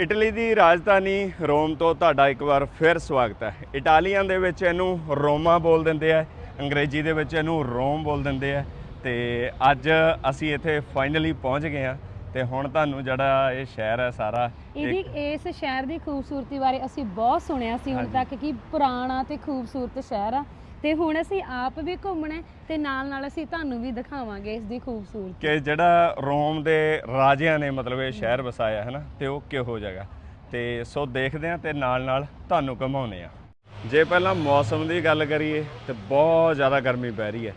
Italy ਦੀ ਰਾਜਧਾਨੀ ਰੋਮ ਤੋਂ ਤੁਹਾਡਾ ਇੱਕ ਵਾਰ ਫਿਰ ਸਵਾਗਤ ਹੈ। ਇਟਾਲੀਅਨ ਦੇ ਵਿੱਚ ਇਹਨੂੰ ਰੋਮਾ ਬੋਲ ਦਿੰਦੇ ਆ ਅੰਗਰੇਜ਼ੀ ਦੇ ਵਿੱਚ ਇਹਨੂੰ ਰੋਮ ਬੋਲ ਦਿੰਦੇ ਆ ਤੇ ਅੱਜ ਅਸੀਂ ਇੱਥੇ ਫਾਈਨਲੀ ਪਹੁੰਚ ਗਏ ਆ ਤੇ ਹੁਣ ਤੁਹਾਨੂੰ ਜਿਹੜਾ ਇਹ ਸ਼ਹਿਰ ਹੈ ਸਾਰਾ ਇਹਦੀ ਇਸ ਸ਼ਹਿਰ ਦੀ ਖੂਬਸੂਰਤੀ ਬਾਰੇ ਅਸੀਂ ਬਹੁਤ ਸੁਣਿਆ ਸੀ ਹੁਣ ਤੱਕ ਕਿ ਪੁਰਾਣਾ ਤੇ ਖੂਬਸੂਰਤ ਸ਼ਹਿਰ ਆ। ਤੇ ਹੁਣ ਅਸੀਂ ਆਪ ਵੀ ਘੁੰਮਣਾ ਹੈ ਤੇ ਨਾਲ ਨਾਲ ਅਸੀਂ ਤੁਹਾਨੂੰ ਵੀ ਦਿਖਾਵਾਂਗੇ ਇਸ ਦੀ ਖੂਬਸੂਰਤੀ। ਕਿ ਜਿਹੜਾ ਰੋਮ ਦੇ ਰਾਜਿਆਂ ਨੇ ਮਤਲਬ ਇਹ ਸ਼ਹਿਰ ਵਸਾਇਆ ਹੈ ਨਾ, ਤੇ ਉਹ ਕਿਹੋ ਜਗ੍ਹਾ। ਤੇ ਸੋ ਦੇਖਦੇ ਆ ਤੇ ਨਾਲ ਨਾਲ ਤੁਹਾਨੂੰ ਘੁਮਾਉਂਦੇ ਆ ਜੇ ਪਹਿਲਾਂ ਮੌਸਮ ਦੀ ਗੱਲ ਕਰੀਏ, ਤੇ ਬਹੁਤ ਜ਼ਿਆਦਾ ਗਰਮੀ ਪੈ ਰਹੀ ਹੈ।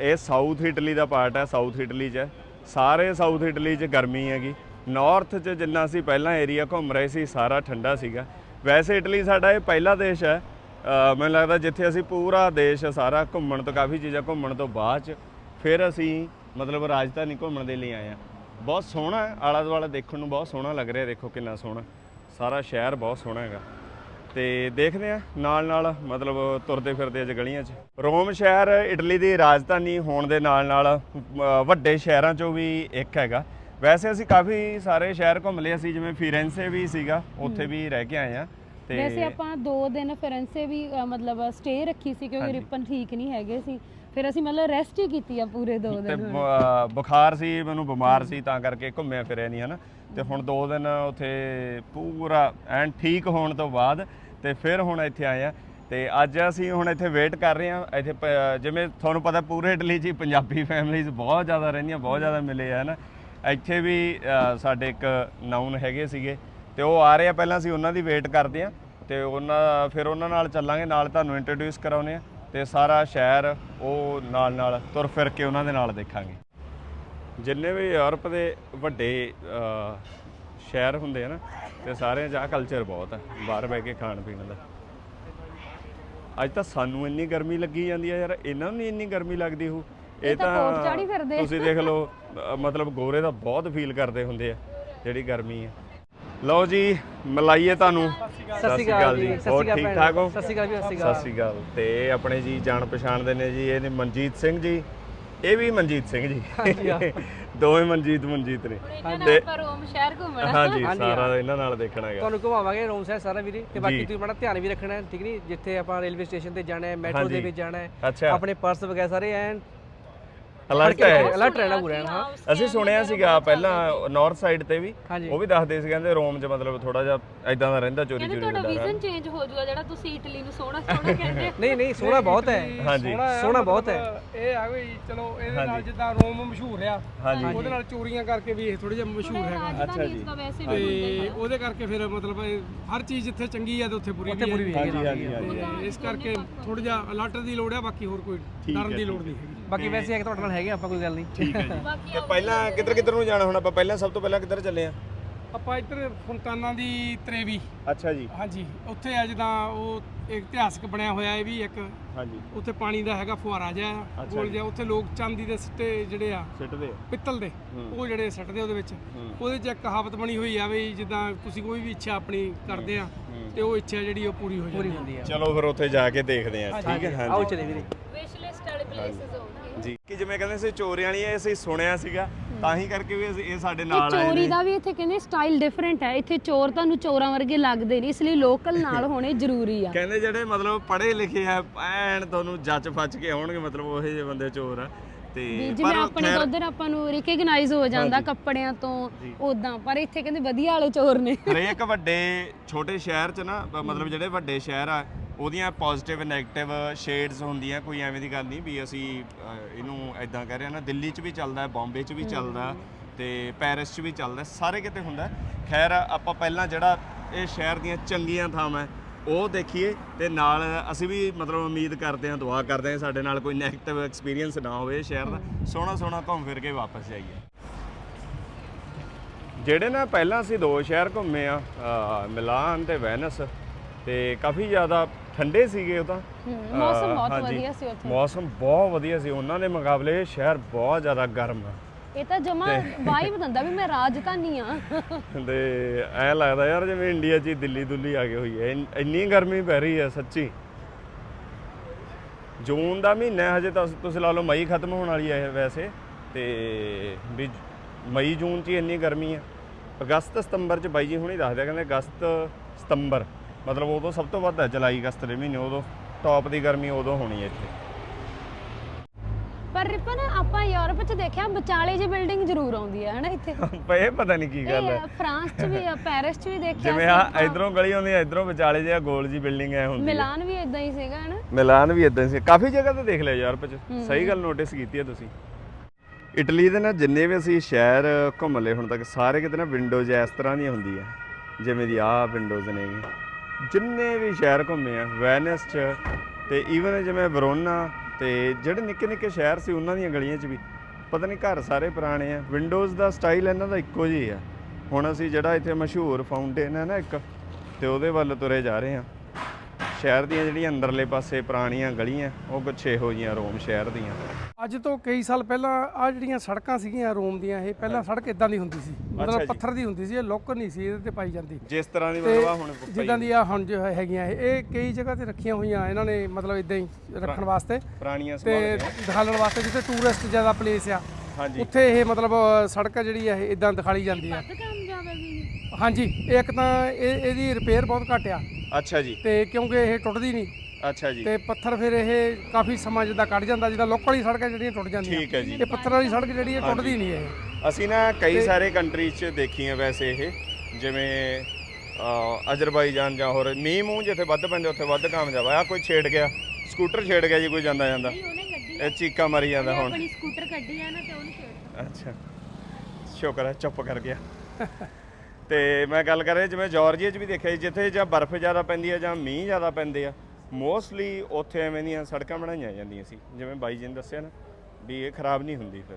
ਇਹ ਸਾਊਥ ਇਟਲੀ ਦਾ ਪਾਰਟ ਹੈ, ਸਾਊਥ ਇਟਲੀ 'ਚ। ਸਾਰੇ ਸਾਊਥ ਇਟਲੀ 'ਚ ਗਰਮੀ ਹੈਗੀ। ਨਾਰਥ 'ਚ ਜਿੰਨਾ ਅਸੀਂ ਪਹਿਲਾਂ ਏਰੀਆ ਘੁੰਮ ਰਹੇ ਸੀ, ਸਾਰਾ ਠੰਡਾ ਸੀਗਾ। ਵੈਸੇ ਇਟਲੀ ਸਾਡਾ ਇਹ ਪਹਿਲਾ ਦੇਸ਼ ਹੈ ਮੈਨੂੰ ਲੱਗਦਾ ਜਿੱਥੇ ਅਸੀਂ ਪੂਰਾ ਦੇਸ਼ ਸਾਰਾ ਘੁੰਮਣ ਤੋਂ ਕਾਫੀ ਚੀਜ਼ਾਂ ਘੁੰਮਣ ਤੋਂ ਬਾਅਦ 'ਚ ਫਿਰ ਅਸੀਂ ਮਤਲਬ ਰਾਜਧਾਨੀ ਘੁੰਮਣ ਦੇ ਲਈ ਆਏ ਆ ਬਹੁਤ ਸੋਹਣਾ ਆਲਾ ਦੁਆਲਾ ਦੇਖਣ ਨੂੰ ਬਹੁਤ ਸੋਹਣਾ ਲੱਗ ਰਿਹਾ ਦੇਖੋ ਕਿੰਨਾ ਸੋਹਣਾ। ਸਾਰਾ ਸ਼ਹਿਰ ਬਹੁਤ ਸੋਹਣਾ ਹੈਗਾ। ਤੇ ਦੇਖਦੇ ਆ ਨਾਲ ਨਾਲ ਮਤਲਬ ਤੁਰਦੇ ਫਿਰਦੇ ਅੱਜ ਗਲੀਆਂ 'ਚ। ਰੋਮ ਸ਼ਹਿਰ ਇਟਲੀ ਦੀ ਰਾਜਧਾਨੀ ਹੋਣ ਦੇ ਨਾਲ ਨਾਲ ਵੱਡੇ ਸ਼ਹਿਰਾਂ 'ਚੋਂ ਵੀ ਇੱਕ ਹੈਗਾ। ਵੈਸੇ ਅਸੀਂ ਕਾਫੀ ਸਾਰੇ ਸ਼ਹਿਰ ਘੁੰਮ ਲਏ ਅਸੀਂ ਜਿਵੇਂ ਫਿਰੈਂਸੇ ਵੀ ਸੀਗਾ ਉੱਥੇ ਵੀ ਰਹਿ ਕੇ ਆਏ ਆ ਵੈਸੇ ਆਪਾਂ 2 ਦਿਨ ਫਿਰੈਂਸੇ ਵੀ ਅ, ਮਤਲਬ ਸਟੇ ਰੱਖੀ ਸੀ ਕਿਉਂਕਿ ਰਿਪਨ ਠੀਕ ਨਹੀਂ ਹੈਗੇ ਸੀ। ਫਿਰ ਅਸੀਂ ਮਤਲਬ ਰੈਸਟ ਹੀ ਕੀਤੀ ਆ ਪੂਰੇ 2 ਤੇ ਦਿਨ। ਬ- ਬੁਖਾਰ ਸੀ ਮੈਨੂੰ ਬਿਮਾਰ ਸੀ ਤਾਂ ਕਰਕੇ ਘੁੰਮਿਆ ਫਿਰਿਆ ਨਹੀਂ ਹਨਾ। ਤੇ ਹੁਣ 2 ਦਿਨ ਉੱਥੇ ਪੂਰਾ ਐਨ ਠੀਕ ਹੋਣ ਤੋਂ ਬਾਅਦ ਤੇ ਫਿਰ ਹੁਣ ਇੱਥੇ ਆਏ ਆ। ਤੇ ਅੱਜ ਅਸੀਂ ਹੁਣ ਇੱਥੇ ਵੇਟ ਕਰ ਰਹੇ ਆ ਇੱਥੇ ਪ- ਜਿਵੇਂ ਤੁਹਾਨੂੰ ਪਤਾ ਪੂਰੇ ਇਟਲੀ 'ਚ ਹੀ ਪੰਜਾਬੀ ਫੈਮਿਲੀਜ਼ ਬਹੁਤ ਜ਼ਿਆਦਾ ਰਹਿੰਦੀਆਂ ਬਹੁਤ ਜ਼ਿਆਦਾ ਮਿਲੇ ਆ ਹਨਾ। ਇੱਥੇ ਵੀ ਅ, ਸਾਡੇ ਇੱਕ ਨਾਉਨ ਹੈਗੇ ਸੀਗੇ। ਤੇ ਉਹ ਆ ਰਹੇ ਆ ਪਹਿਲਾਂ ਅਸੀਂ ਉਹਨਾਂ ਦੀ ਵੇਟ ਕਰਦੇ ਆ ਤੇ ਉਹਨਾਂ ਫਿਰ ਉਹਨਾਂ ਨਾਲ ਚੱਲਾਂਗੇ ਨਾਲ ਤੁਹਾਨੂੰ ਇੰਟਰੋਡਿਊਸ ਕਰਾਉਨੇ ਆ ਤੇ ਸਾਰਾ ਸ਼ਹਿਰ ਉਹ ਨਾਲ ਨਾਲ ਤੁਰ ਫਿਰ ਕੇ ਉਹਨਾਂ ਦੇ ਨਾਲ ਦੇਖਾਂਗੇ। ਜਿੰਨੇ ਵੀ ਯੂਰਪ ਦੇ ਵੱਡੇ ਸ਼ਹਿਰ ਹੁੰਦੇ ਆ ਨਾ ਤੇ ਸਾਰਿਆਂ 'ਚ ਆਹ ਕਲਚਰ ਬਹੁਤ ਹੈ ਬਾਹਰ ਬਹਿ ਕੇ ਖਾਣ ਪੀਣ ਦਾ। ਅੱਜ ਤਾਂ ਸਾਨੂੰ ਇੰਨੀ ਗਰਮੀ ਲੱਗੀ ਜਾਂਦੀ ਹੈ ਯਾਰ ਇਹਨਾਂ ਨੂੰ ਇੰਨੀ ਗਰਮੀ ਲੱਗਦੀ ਹੋ ਇਹ ਤਾਂ ਕੋਟ ਫਿਰਦੇ ਆ। ਤੁਸੀਂ ਦੇਖ ਲਓ ਮਤਲਬ ਗੋਰੇ ਦਾ ਬਹੁਤ ਫੀਲ ਕਰਦੇ ਹੁੰਦੇ ਆ ਜਿਹੜੀ ਗਰਮੀ ਹੈ ਲਓ ਜੀ ਮਿਲਾਈਏ ਤੁਹਾਨੂੰ। ਸਤਿ ਸ਼੍ਰੀ ਅਕਾਲ ਜੀ। ਹੋਰ ਠੀਕ ਠਾਕ ਹੋ? ਸਤਿ ਸ਼੍ਰੀ ਅਕਾਲ ਜੀ ਸਤਿ ਸ਼੍ਰੀ ਸਤਿ ਸ਼੍ਰੀ ਅਕਾਲ। ਤੇ ਆਪਣੇ ਜੀ ਜਾਣ ਪਛਾਣ ਦੇ ਨੇ ਜੀ ਇਹ ਨੇ ਮਨਜੀਤ ਸਿੰਘ ਜੀ। ਇਹ ਵੀ ਮਨਜੀਤ ਸਿੰਘ ਜੀ। ਦੋਵੇਂ ਮਨਜੀਤ ਮਨਜੀਤ ਨੇ। ਤੇ ਰੋਮ ਸ਼ਹਿਰ ਘੁੰਮਣਾ। ਹਾਂਜੀ ਸਾਰਾ ਇਹਨਾਂ ਨਾਲ ਦੇਖਣਾ ਹੈਗਾ। ਤੁਹਾਨੂੰ ਘੁਮਾਵਾਂਗੇ ਰੋਮ ਸਾਹਿਬ ਸਾਰਾ ਵੀਰੇ। ਤੇ। ਬਾਕੀ ਤੁਸੀਂ ਬੜਾ ਧਿਆਨ ਵੀ ਰੱਖਣਾ ਹੈ ਠੀਕ ਨਹੀਂ ਜਿੱਥੇ ਆਪਾਂ ਰੇਲਵੇ ਸਟੇਸ਼ਨ ਤੇ ਜਾਣਾ ਹੈ ਮੈਟਰੋ ਦੇ। ਵਿੱਚ ਜਾਣਾ ਹੈ। ਆਪਣੇ ਪਰਸ ਵਗੈਰਾ ਸਾਰੇ ਐਨ ਅਲਰਟ ਹੈ। ਅਲਰਟ ਰਹਿਣਾ ਪੂਰਾ ਹਾਂ ਅਸੀਂ ਸੁਣਿਆ ਸੀਗਾ ਪਹਿਲਾਂ ਨਾਰਥ ਸਾਈਡ ਤੇ ਵੀ ਹਾਂਜੀ। ਉਹ ਵੀ ਦੱਸਦੇ ਸੀ ਕਹਿੰਦੇ ਰੋਮ 'ਚ ਮਤਲਬ ਥੋੜਾ ਜਿਹਾ ਐਦਾਂ ਦਾ ਰਹਿੰਦਾ ਚੋਰੀ ਕਹਿੰਦੇ ਚੋਰੀ ਤੁਹਾਡਾ ਦਾ ਵਿਜ਼ਨ ਚੇਂਜ ਹੋ ਜਾਊਗਾ ਜਿਹੜਾ ਤੁਸੀਂ ਇਟਲੀ ਨੂੰ ਸੋਹਣਾ ਸੋਹਣਾ ਕਹਿੰਦੇ ਨਹੀਂ ਨਹੀਂ ਸੋਹਣਾ ਬਹੁਤ ਹੈ। ਹਾਂਜੀ। ਸੋਹਣਾ ਬਹੁਤ ਹੈ। ਇਹ ਆ ਵੀ ਚਲੋ ਇਹਦੇ ਨਾਲ। ਜਿੱਦਾਂ ਰੋਮ ਮਸ਼ਹੂਰ ਆ ਹਾਂਜੀ। ਉਹਦੇ ਨਾਲ ਚੋਰੀਆਂ ਕਰਕੇ ਵੀ ਇਹ ਥੋੜਾ ਜਿਹਾ ਮਸ਼ਹੂਰ ਹੈਗਾ। ਰਾਜਧਾਨੀ ਵੈਸੇ ਵੀ ਹੀ ਤੇ ਉਹਦੇ ਕਰਕੇ ਫਿਰ ਮਤਲਬ ਇਹ ਹਰ ਚੀਜ਼ ਜਿੱਥੇ ਚੰਗੀ ਆ ਤੇ ਉੱਥੇ ਬੁਰੀ ਵੀ ਹੈ ਹਾਂਜੀ ਹਾਂਜੀ ਹਾਂਜੀ ਤੇ ਇਸ ਕਰਕੇ ਥੋੜਾ ਜਿਹਾ ਅਲਰਟ ਦੀ ਲੋੜ ਆ ਬਾਕੀ ਹੋਰ ਕੋਈ ਡਰਨ ਦੀ ਲੋੜ ਨਹੀਂ ਹੈਗੀ। ਬਾਕੀ ਵੈਸੇ ਇੱਕ ਤੁਹਾਡੇ ਨਾਲ ਹੈਗੇ ਆਪਾਂ ਕੋਈ ਗੱਲ ਨਹੀਂ। ਠੀਕ ਹੈ ਜੀ। ਤੇ ਪਹਿਲਾਂ ਕਿੱਧਰ ਕਿੱਧਰ ਨੂੰ ਜਾਣਾ ਹੁਣ? ਆਪਾਂ ਪਹਿਲਾਂ ਸਭ ਤੋਂ ਪਹਿਲਾਂ ਕਿੱਧਰ ਚੱਲੇ ਆ? ਆਪਾਂ ਇੱਧਰ ਫੁਲਕਾਨਾਂ ਦੀ ਤਰੇਵੀ। ਅੱਛਾ ਜੀ। ਹਾਂਜੀ ਉੱਥੇ ਆ ਜਿੱਦਾਂ ਉਹ ਇੱਕ ਇਤਿਹਾਸਕ ਬਣਿਆ ਹੋਇਆ ਇਹ ਵੀ ਇੱਕ। ਹਾਂਜੀ। ਉੱਥੇ ਪਾਣੀ ਦਾ ਹੈਗਾ ਫੁਹਾਰਾ ਜਿਹਾ ਗੋਲ ਜਿਹਾ। ਉੱਥੇ ਲੋਕ ਚਾਂਦੀ ਦੇ ਸਿੱਟੇ ਜਿਹੜੇ ਆ ਸਿੱਟਦੇ ਪਿੱਤਲ ਦੇ ਉਹ ਜਿਹੜੇ ਸੱਟਦੇ ਉਹਦੇ ਵਿੱਚ। ਉਹਦੇ 'ਚ ਇੱਕ ਕਹਾਵਤ ਬਣੀ ਹੋਈ ਆ ਵੀ ਜਿੱਦਾਂ ਤੁਸੀਂ ਕੋਈ ਵੀ ਇੱਛਾ ਆਪਣੀ ਕਰਦੇ ਆ ਤੇ ਉਹ ਇੱਛਾ ਜਿਹੜੀ ਉਹ ਪੂਰੀ ਹੋ ਜਾਂਦੀ ਹੈ ਚਲੋ ਫਿਰ ਉੱਥੇ ਜਾ ਕੇ ਦੇਖਦੇ ਆ। ਠੀਕ ਹੈ ਆਓ ਚਲੇ ਵੀਰੇ। ਵਿਸ਼ ਲਿਸਟ ਵਾਲੇ ਪਲੇਸਸ ਹੋਣਗੇ ਜੀ। ਕਿ ਜਿਵੇਂ ਕਹਿੰਦੇ ਸੀ ਚੋਰੀਆਂ ਵਾਲੀ ਇਹ ਅਸੀਂ ਸੁਣਿਆ ਸੀਗਾ ਤਾਂ ਹੀ ਕਰਕੇ ਵੀ ਅਸੀਂ- ਇਹ ਸਾਡੇ ਨਾਲ ਆਏ ਚੋਰੀ ਨੇ। ਦਾ ਵੀ ਇੱਥੇ ਕਹਿੰਦੇ ਸਟਾਈਲ ਡਿਫਰੈਂਟ ਹੈ। ਇੱਥੇ ਚੋਰ ਤੁਹਾਨੂੰ ਚੋਰਾਂ ਵਰਗੇ ਲੱਗਦੇ ਨਹੀਂ ਇਸ ਲਈ ਲੋਕਲ ਨਾਲ ਹੋਣੇ ਜ਼ਰੂਰੀ ਆ। ਕਹਿੰਦੇ ਜਿਹੜੇ ਮਤਲਬ ਪੜ੍ਹੇ ਲਿਖੇ ਆ ਐਨ ਤੁਹਾਨੂੰ ਜੱਜ ਫੱਚ ਕੇ ਆਉਣਗੇ ਮਤਲਬ ਉਹੋ ਜਿਹੇ ਬੰਦੇ ਚੋਰ ਆ। ਤੇ ਵੀ ਜਿਵੇਂ ਆਪਣੇ ਉਧਰ ਆਪਾਂ ਨੂੰ ਰਿਕਗਨਾਈਜ਼ ਹੋ ਜਾਂਦਾ ਕੱਪੜਿਆਂ ਤੋਂ ਉਦਾਂ ਪਰ ਇੱਥੇ ਕਹਿੰਦੇ ਵਧੀਆ ਵਾਲੇ ਚੋਰ ਨੇ। ਹਰੇਕ ਵੱਡੇ ਛੋਟੇ ਸ਼ਹਿਰ 'ਚ ਨਾ ਬ- ਮਤਲਬ ਜਿਹੜੇ ਵੱਡੇ ਸ਼ਹਿਰ ਆ ਉਹਦੀਆਂ ਪੋਜ਼ਿਟਿਵ ਨੈਗੇਟਿਵ ਸ਼ੇਡਸ ਹੁੰਦੀਆਂ ਕੋਈ ਐਵੇਂ ਦੀ ਗੱਲ ਨਹੀਂ ਵੀ ਅਸੀਂ ਅਹ, ਇਹਨੂੰ ਐਦਾਂ ਕਹਿ ਰਹੇ ਹਾਂ ਨਾ ਦਿੱਲੀ 'ਚ ਵੀ ਚੱਲਦਾ ਹੈ ਬੰਬੇ 'ਚ ਵੀ ਚੱਲਦਾ ਤੇ ਪੈਰਿਸ 'ਚ ਵੀ ਚੱਲਦਾ ਸਾਰੇ ਕਿਤੇ ਹੁੰਦਾ। ਖੈਰ ਆਪਾਂ ਪਹਿਲਾਂ ਜਿਹੜਾ ਇਹ ਸ਼ਹਿਰ ਦੀਆਂ ਚੰਗੀਆਂ ਥਾਵਾਂ ਹੈ, ਉਹ ਦੇਖੀਏ ਤੇ ਨਾਲ ਅਸੀਂ ਵੀ ਮਤਲਬ ਉਮੀਦ ਕਰਦੇ ਹਾਂ ਦੁਆ ਕਰਦੇ ਹਾਂ ਸਾਡੇ ਨਾਲ ਕੋਈ ਨੈਗੇਟਿਵ ਐਕਸਪੀਰੀਅੰਸ ਨਾ ਹੋਵੇ ਸ਼ਹਿਰ ਦਾ। ਸੋਹਣਾ ਸੋਹਣਾ ਘੁੰਮ ਫਿਰ ਕੇ ਵਾਪਸ ਜਾਈਏ। ਜਿਹੜੇ ਨਾ ਪਹਿਲਾਂ ਅਸੀਂ ਦੋ ਸ਼ਹਿਰ ਘੁੰਮੇ ਆ ਮਿਲਾਨ ਤੇ ਵੈਨਸ ਤੇ ਕਾਫੀ ਜ਼ਿਆਦਾ ਠੰਡੇ ਸੀਗੇ ਉਹ ਤਾਂ। ਮੌਸਮ ਬਹੁਤ। ਵਧੀਆ ਸੀ ਉੱਥੇ। ਮੌਸਮ ਬਹੁਤ ਵਧੀਆ ਸੀ। ਉਹਨਾਂ ਦੇ ਮੁਕਾਬਲੇ ਸ਼ਹਿਰ ਬਹੁਤ ਜ਼ਿਆਦਾ ਗਰਮ ਆ। ਇਹ ਤਾਂ ਜਮਾ ਵਾਈਬ ਦਿੰਦਾ ਵੀ ਮੈਂ ਰਾਜਧਾਨੀ ਆ। ਤੇ ਐ ਲੱਗਦਾ ਯਾਰ ਜਿਵੇਂ ਇੰਡੀਆ 'ਚ ਹੀ ਦਿੱਲੀ ਦੁੱਲੀ ਆ ਗਈ ਹੋਈ ਹੈ। ਇੰਨ- ਗਰਮੀ ਪੈ ਰਹੀ ਹੈ ਸੱਚੀ। ਜੂਨ ਦਾ ਮਹੀਨਾ ਹੈ, ਹਜੇ ਤਾਂ ਤੁਸੀਂ ਲਾ ਲਓ ਮਈ ਖਤਮ ਹੋਣ ਵਾਲੀ ਹੈ ਵੈਸੇ। ਤੇ ਵੀ ਮਈ ਜੂਨ 'ਚ ਹੀ ਇੰਨੀ ਗਰਮੀ ਹੈ ਅਗਸਤ ਸਤੰਬਰ ਚ ਬਾਈ ਜੀ ਹੁਣੀ ਦੱਸਦੇ ਕਹਿੰਦੇ ਅਗਸਤ ਸਤੰਬਰ। ਮਤਲਬ ਉਦੋਂ ਸਭ ਤੋਂ ਵੱਧ ਹੈ ਜੁਲਾਈ ਅਗਸਤ ਦੇ ਮਹੀਨੇ ਉਦੋਂ ਟੌਪ ਦੀ ਗਰਮੀ ਉਦੋਂ ਹੋਣੀ ਹੈ ਇੱਥੇ। ਪਰ ਰਿਪਨ ਆਪਾਂ ਯੂਰਪ 'ਚ ਦੇਖਿਆ ਵਿਚਾਲੇ ਜੀ ਬਿਲਡਿੰਗ ਜ਼ਰੂਰ ਆਉਂਦੀ ਹੈ ਹਨਾ ਇੱਥੇ? ਪਰ ਇਹ ਪਤਾ ਨਹੀਂ ਕੀ ਗੱਲ ਹੈ। ਇਹ ਫਰਾਂਸ 'ਚ ਵੀ ਆ ਪੈਰਿਸ 'ਚ ਵੀ ਦੇਖਿਆ ਜਿਵੇਂ ਆ ਇਧਰੋਂ ਗਲੀ ਹੁੰਦੀ ਹੈ ਇਧਰੋਂ ਵਿਚਾਲੇ ਜਿਹਾ ਗੋਲ ਜੀ ਬਿਲਡਿੰਗ ਐ ਹੁੰਦੀ ਹੈ। ਮਿਲਾਨ ਵੀ ਇਦਾਂ ਹੀ ਸੀਗਾ ਹਨਾ? ਮਿਲਾਨ ਵੀ ਇਦਾਂ ਸੀ। ਕਾਫੀ ਜਗ੍ਹਾ ਤੇ ਦੇਖ ਲਿਆ ਯੂਰਪ ਚ। ਸਹੀ ਗੱਲ ਨੋਟਿਸ ਕੀਤੀ ਹੈ ਤੁਸੀਂ। ਇਟਲੀ ਦੇ ਨਾ ਜਿੰਨੇ ਵੀ ਅਸੀਂ ਸ਼ਹਿਰ ਘੁੰਮ ਲਏ ਹੁਣ ਤੱਕ ਸਾਰੇ ਕਿਤੇ ਨਾ ਵਿੰਡੋਜ਼ ਇਸ ਤਰ੍ਹਾਂ ਦੀਆਂ ਹੁੰਦੀਆਂ। ਜਿਵੇਂ ਦੀ ਆਹ ਵਿੰਡੋਜ਼ ਨੇ। ਜਿੰਨੇ ਵੀ ਸ਼ਹਿਰ ਘੁੰਮੇ ਆ, ਵੈਨਿਸ ਚ ਤੇ ਈਵਨ ਜਿਵੇਂ ਵਰੋਨਾ ਤੇ ਜਿਹੜੇ ਨਿੱਕੇ ਨਿੱਕੇ ਸ਼ਹਿਰ ਸੀ, ਉਹਨਾਂ ਦੀਆਂ ਗਲੀਆਂ 'ਚ ਵੀ, ਪਤਾ ਨਹੀਂ ਘਰ ਸਾਰੇ ਪੁਰਾਣੇ ਆ। ਵਿੰਡੋਜ਼ ਦਾ ਸਟਾਈਲ ਇਹਨਾਂ ਦਾ ਇੱਕੋ ਜਿਹਾ ਆ। ਹੁਣ ਅਸੀਂ ਜਿਹੜਾ ਇੱਥੇ ਮਸ਼ਹੂਰ ਫਾਊਂਟੇਨ ਹੈ ਨਾ ਇੱਕ, ਤੇ ਉਹਦੇ ਵੱਲ ਤੁਰੇ ਜਾ ਰਹੇ ਆ ਸ਼ਹਿਰ ਦੀਆਂ ਜਿਹੜੀਆਂ ਅੰਦਰਲੇ ਪਾਸੇ ਪੁਰਾਣੀਆਂ ਗਲੀਆਂ ਉਹ ਕੁਛ ਇਹੋ ਜੀਆਂ ਰੋਮ ਸ਼ਹਿਰ ਦੀਆਂ। ਅੱਜ ਤੋਂ ਕਈ ਸਾਲ ਪਹਿਲਾਂ ਆ ਜਿਹੜੀਆਂ ਸੜਕਾਂ ਸੀਗੀਆਂ ਰੋਮ ਦੀਆਂ ਇਹ ਪਹਿਲਾਂ ਸੜਕ ਇਦਾਂ ਦੀ ਹੁੰਦੀ ਸੀ। ਮਤਲਬ। ਪੱਥਰ ਦੀ ਹੁੰਦੀ ਸੀ ਇਹ ਲੁੱਕ ਨਹੀਂ ਸੀ ਇਹਦੇ ਤੇ ਪਾਈ ਜਾਂਦੀ। ਜਿਸ ਤਰ੍ਹਾਂ ਦੀ ਮਤਲਬ ਹੁਣ ਪਈ ਜਿੱਦਾਂ ਦੀ ਆ ਹੁਣ ਜੋ ਹੈਗੀਆਂ ਇਹ ਇਹ ਕਈ ਜਗ੍ਹਾ ਤੇ ਰੱਖੀਆਂ ਹੋਈਆਂ ਇਹਨਾਂ ਨੇ ਮਤਲਬ ਇਦਾਂ ਹੀ ਰੱਖਣ ਵਾਸਤੇ। ਪੁਰਾਣੀਆਂ ਤੇ ਦਿਖਾਉਣ ਵਾਸਤੇ ਜਿੱਥੇ ਟੂਰਿਸਟ ਜ਼ਿਆਦਾ ਪਲੇਸ ਆ ਹਾਂਜੀ। ਉੱਥੇ ਇਹ ਮਤਲਬ ਸੜਕ ਜਿਹੜੀ ਆ ਇਹ ਇਦਾਂ ਦਿਖਾਈ ਜਾਂਦੀ ਹੈ ਵੀ ਹਾਂਜੀ ਇੱਕ ਤਾਂ ਇਹ ਇਹਦੀ ਰਿਪੇਅਰ ਬਹੁਤ ਘੱਟ ਆ। ਅੱਛਾ ਜੀ। ਤੇ ਕਿਉਂਕਿ ਇਹ ਟੁੱਟਦੀ ਨਹੀਂ। ਅੱਛਾ ਜੀ। ਤੇ ਪੱਥਰ ਫਿਰ ਇਹ ਕਾਫੀ ਸਮਾਂ ਜਿੱਦਾਂ ਕੱਢ ਜਾਂਦਾ ਜਿੱਦਾਂ ਲੋਕਲ ਵਾਲੀ ਸੜਕਾਂ ਜਿਹੜੀਆਂ ਟੁੱਟ ਜਾਂਦੀਆਂ। ਠੀਕ ਹੈ ਜੀ। ਇਹ ਪੱਥਰ ਵਾਲੀ ਸੜਕ ਜਿਹੜੀ ਇਹ ਟੁੱਟਦੀ ਨਹੀਂ ਇਹ। ਅਸੀਂ ਨਾ ਕਈ ਸਾਰੇ ਕੰਟਰੀਜ਼ 'ਚ ਦੇਖੀਆਂ ਵੈਸੇ ਇਹ ਜਿਵੇਂ ਅਜ਼ਰਬਾਈਜਾਨ ਜਾਂ ਹੋਰ ਮੀਂਹ ਮੂੰਹ ਜਿੱਥੇ ਵੱਧ ਪੈਂਦੇ ਉੱਥੇ ਵੱਧ ਕਾਮਯਾਬ ਆ। ਆਹ ਕੋਈ ਛੇੜ ਗਿਆ ਸਕੂਟਰ ਛੇੜ ਗਿਆ ਜੀ ਕੋਈ ਜਾਂਦਾ ਜਾਂਦਾ। ਇਹ ਚੀਕਾਂ ਮਾਰੀ ਜਾਂਦਾ ਹੁਣ। ਆਪਣੀ ਸਕੂਟਰ ਕੱਢੀ ਆ ਨਾ ਤੇ ਉਹਨੂੰ ਛੇੜ ਅੱਛਾ। ਸ਼ੁਕਰ ਹੈ ਚੁੱਪ ਕਰ ਗਿਆ। ਤੇ ਮੈਂ ਗੱਲ ਕਰ ਰਿਹਾ ਜਿਵੇਂ ਜਾਰਜੀਆ 'ਚ ਵੀ ਦੇਖਿਆ ਜੀ, ਜਿੱਥੇ ਜਾਂ ਬਰਫ਼ ਜ਼ਿਆਦਾ ਪੈਂਦੀ ਹੈ ਜਾਂ ਮੀਂਹ ਜ਼ਿਆਦਾ ਪੈਂਦੇ ਆ ਮੋਸਟਲੀ ਉੱਥੇ ਐਵੇਂ ਦੀਆਂ ਸੜਕਾਂ ਬਣਾਈਆਂ ਜਾਂਦੀਆਂ ਸੀ। ਜਿਵੇਂ ਬਾਈ ਜੀ ਨੇ ਦੱਸਿਆ ਨਾ ਵੀ ਇਹ ਖਰਾਬ ਨਹੀਂ ਹੁੰਦੀ ਫਿਰ।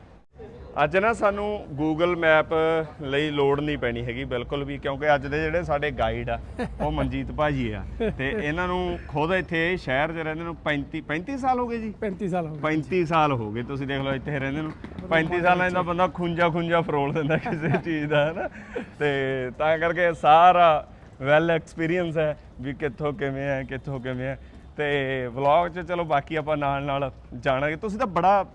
ਅੱਜ ਨਾ ਸਾਨੂੰ Google ਮੈਪ ਲਈ ਲੋੜ ਨਹੀਂ ਪੈਣੀ ਹੈਗੀ ਬਿਲਕੁਲ ਵੀ ਕਿਉਂਕਿ ਅੱਜ ਦੇ ਜਿਹੜੇ ਸਾਡੇ ਗਾਈਡ ਆ ਉਹ ਮਨਜੀਤ ਭਾਜੀ ਆ। ਤੇ ਇਹਨਾਂ ਨੂੰ ਖੁਦ ਇੱਥੇ ਸ਼ਹਿਰ 'ਚ ਰਹਿੰਦੇ ਨੂੰ 35 35 ਸਾਲ ਹੋ ਗਏ ਜੀ? 35 ਸਾਲ ਹੋ ਗਏ। 35 ਸਾਲ ਹੋ ਗਏ ਤੁਸੀਂ ਦੇਖ ਲਓ ਇੱਥੇ ਰਹਿੰਦੇ ਨੂੰ। 35 ਸਾਲਾਂ ਦਾ ਬੰਦਾ ਖੁੰਝਾ ਖੁੰਝਾ ਫਰੋਲ ਦਿੰਦਾ ਕਿਸੇ ਚੀਜ਼ ਦਾ ਹੈ ਨਾ ਤੇ ਤਾਂ ਕਰਕੇ ਸਾਰਾ ਵੈਲ ਐਕਸਪੀਰੀਅੰਸ ਹੈ ਵੀ ਕਿੱਥੋਂ ਕਿਵੇਂ ਹੈ ਕਿੱਥੋਂ ਕਿਵੇਂ ਹੈ। ਤੇ ਵਲੌਗ 'ਚ ਚਲੋ ਬਾਕੀ ਆਪਾਂ ਨਾਲ ਨਾਲ ਜਾਣਾਂਗੇ। ਤੁਸੀਂ ਤਾਂ ਬੜਾ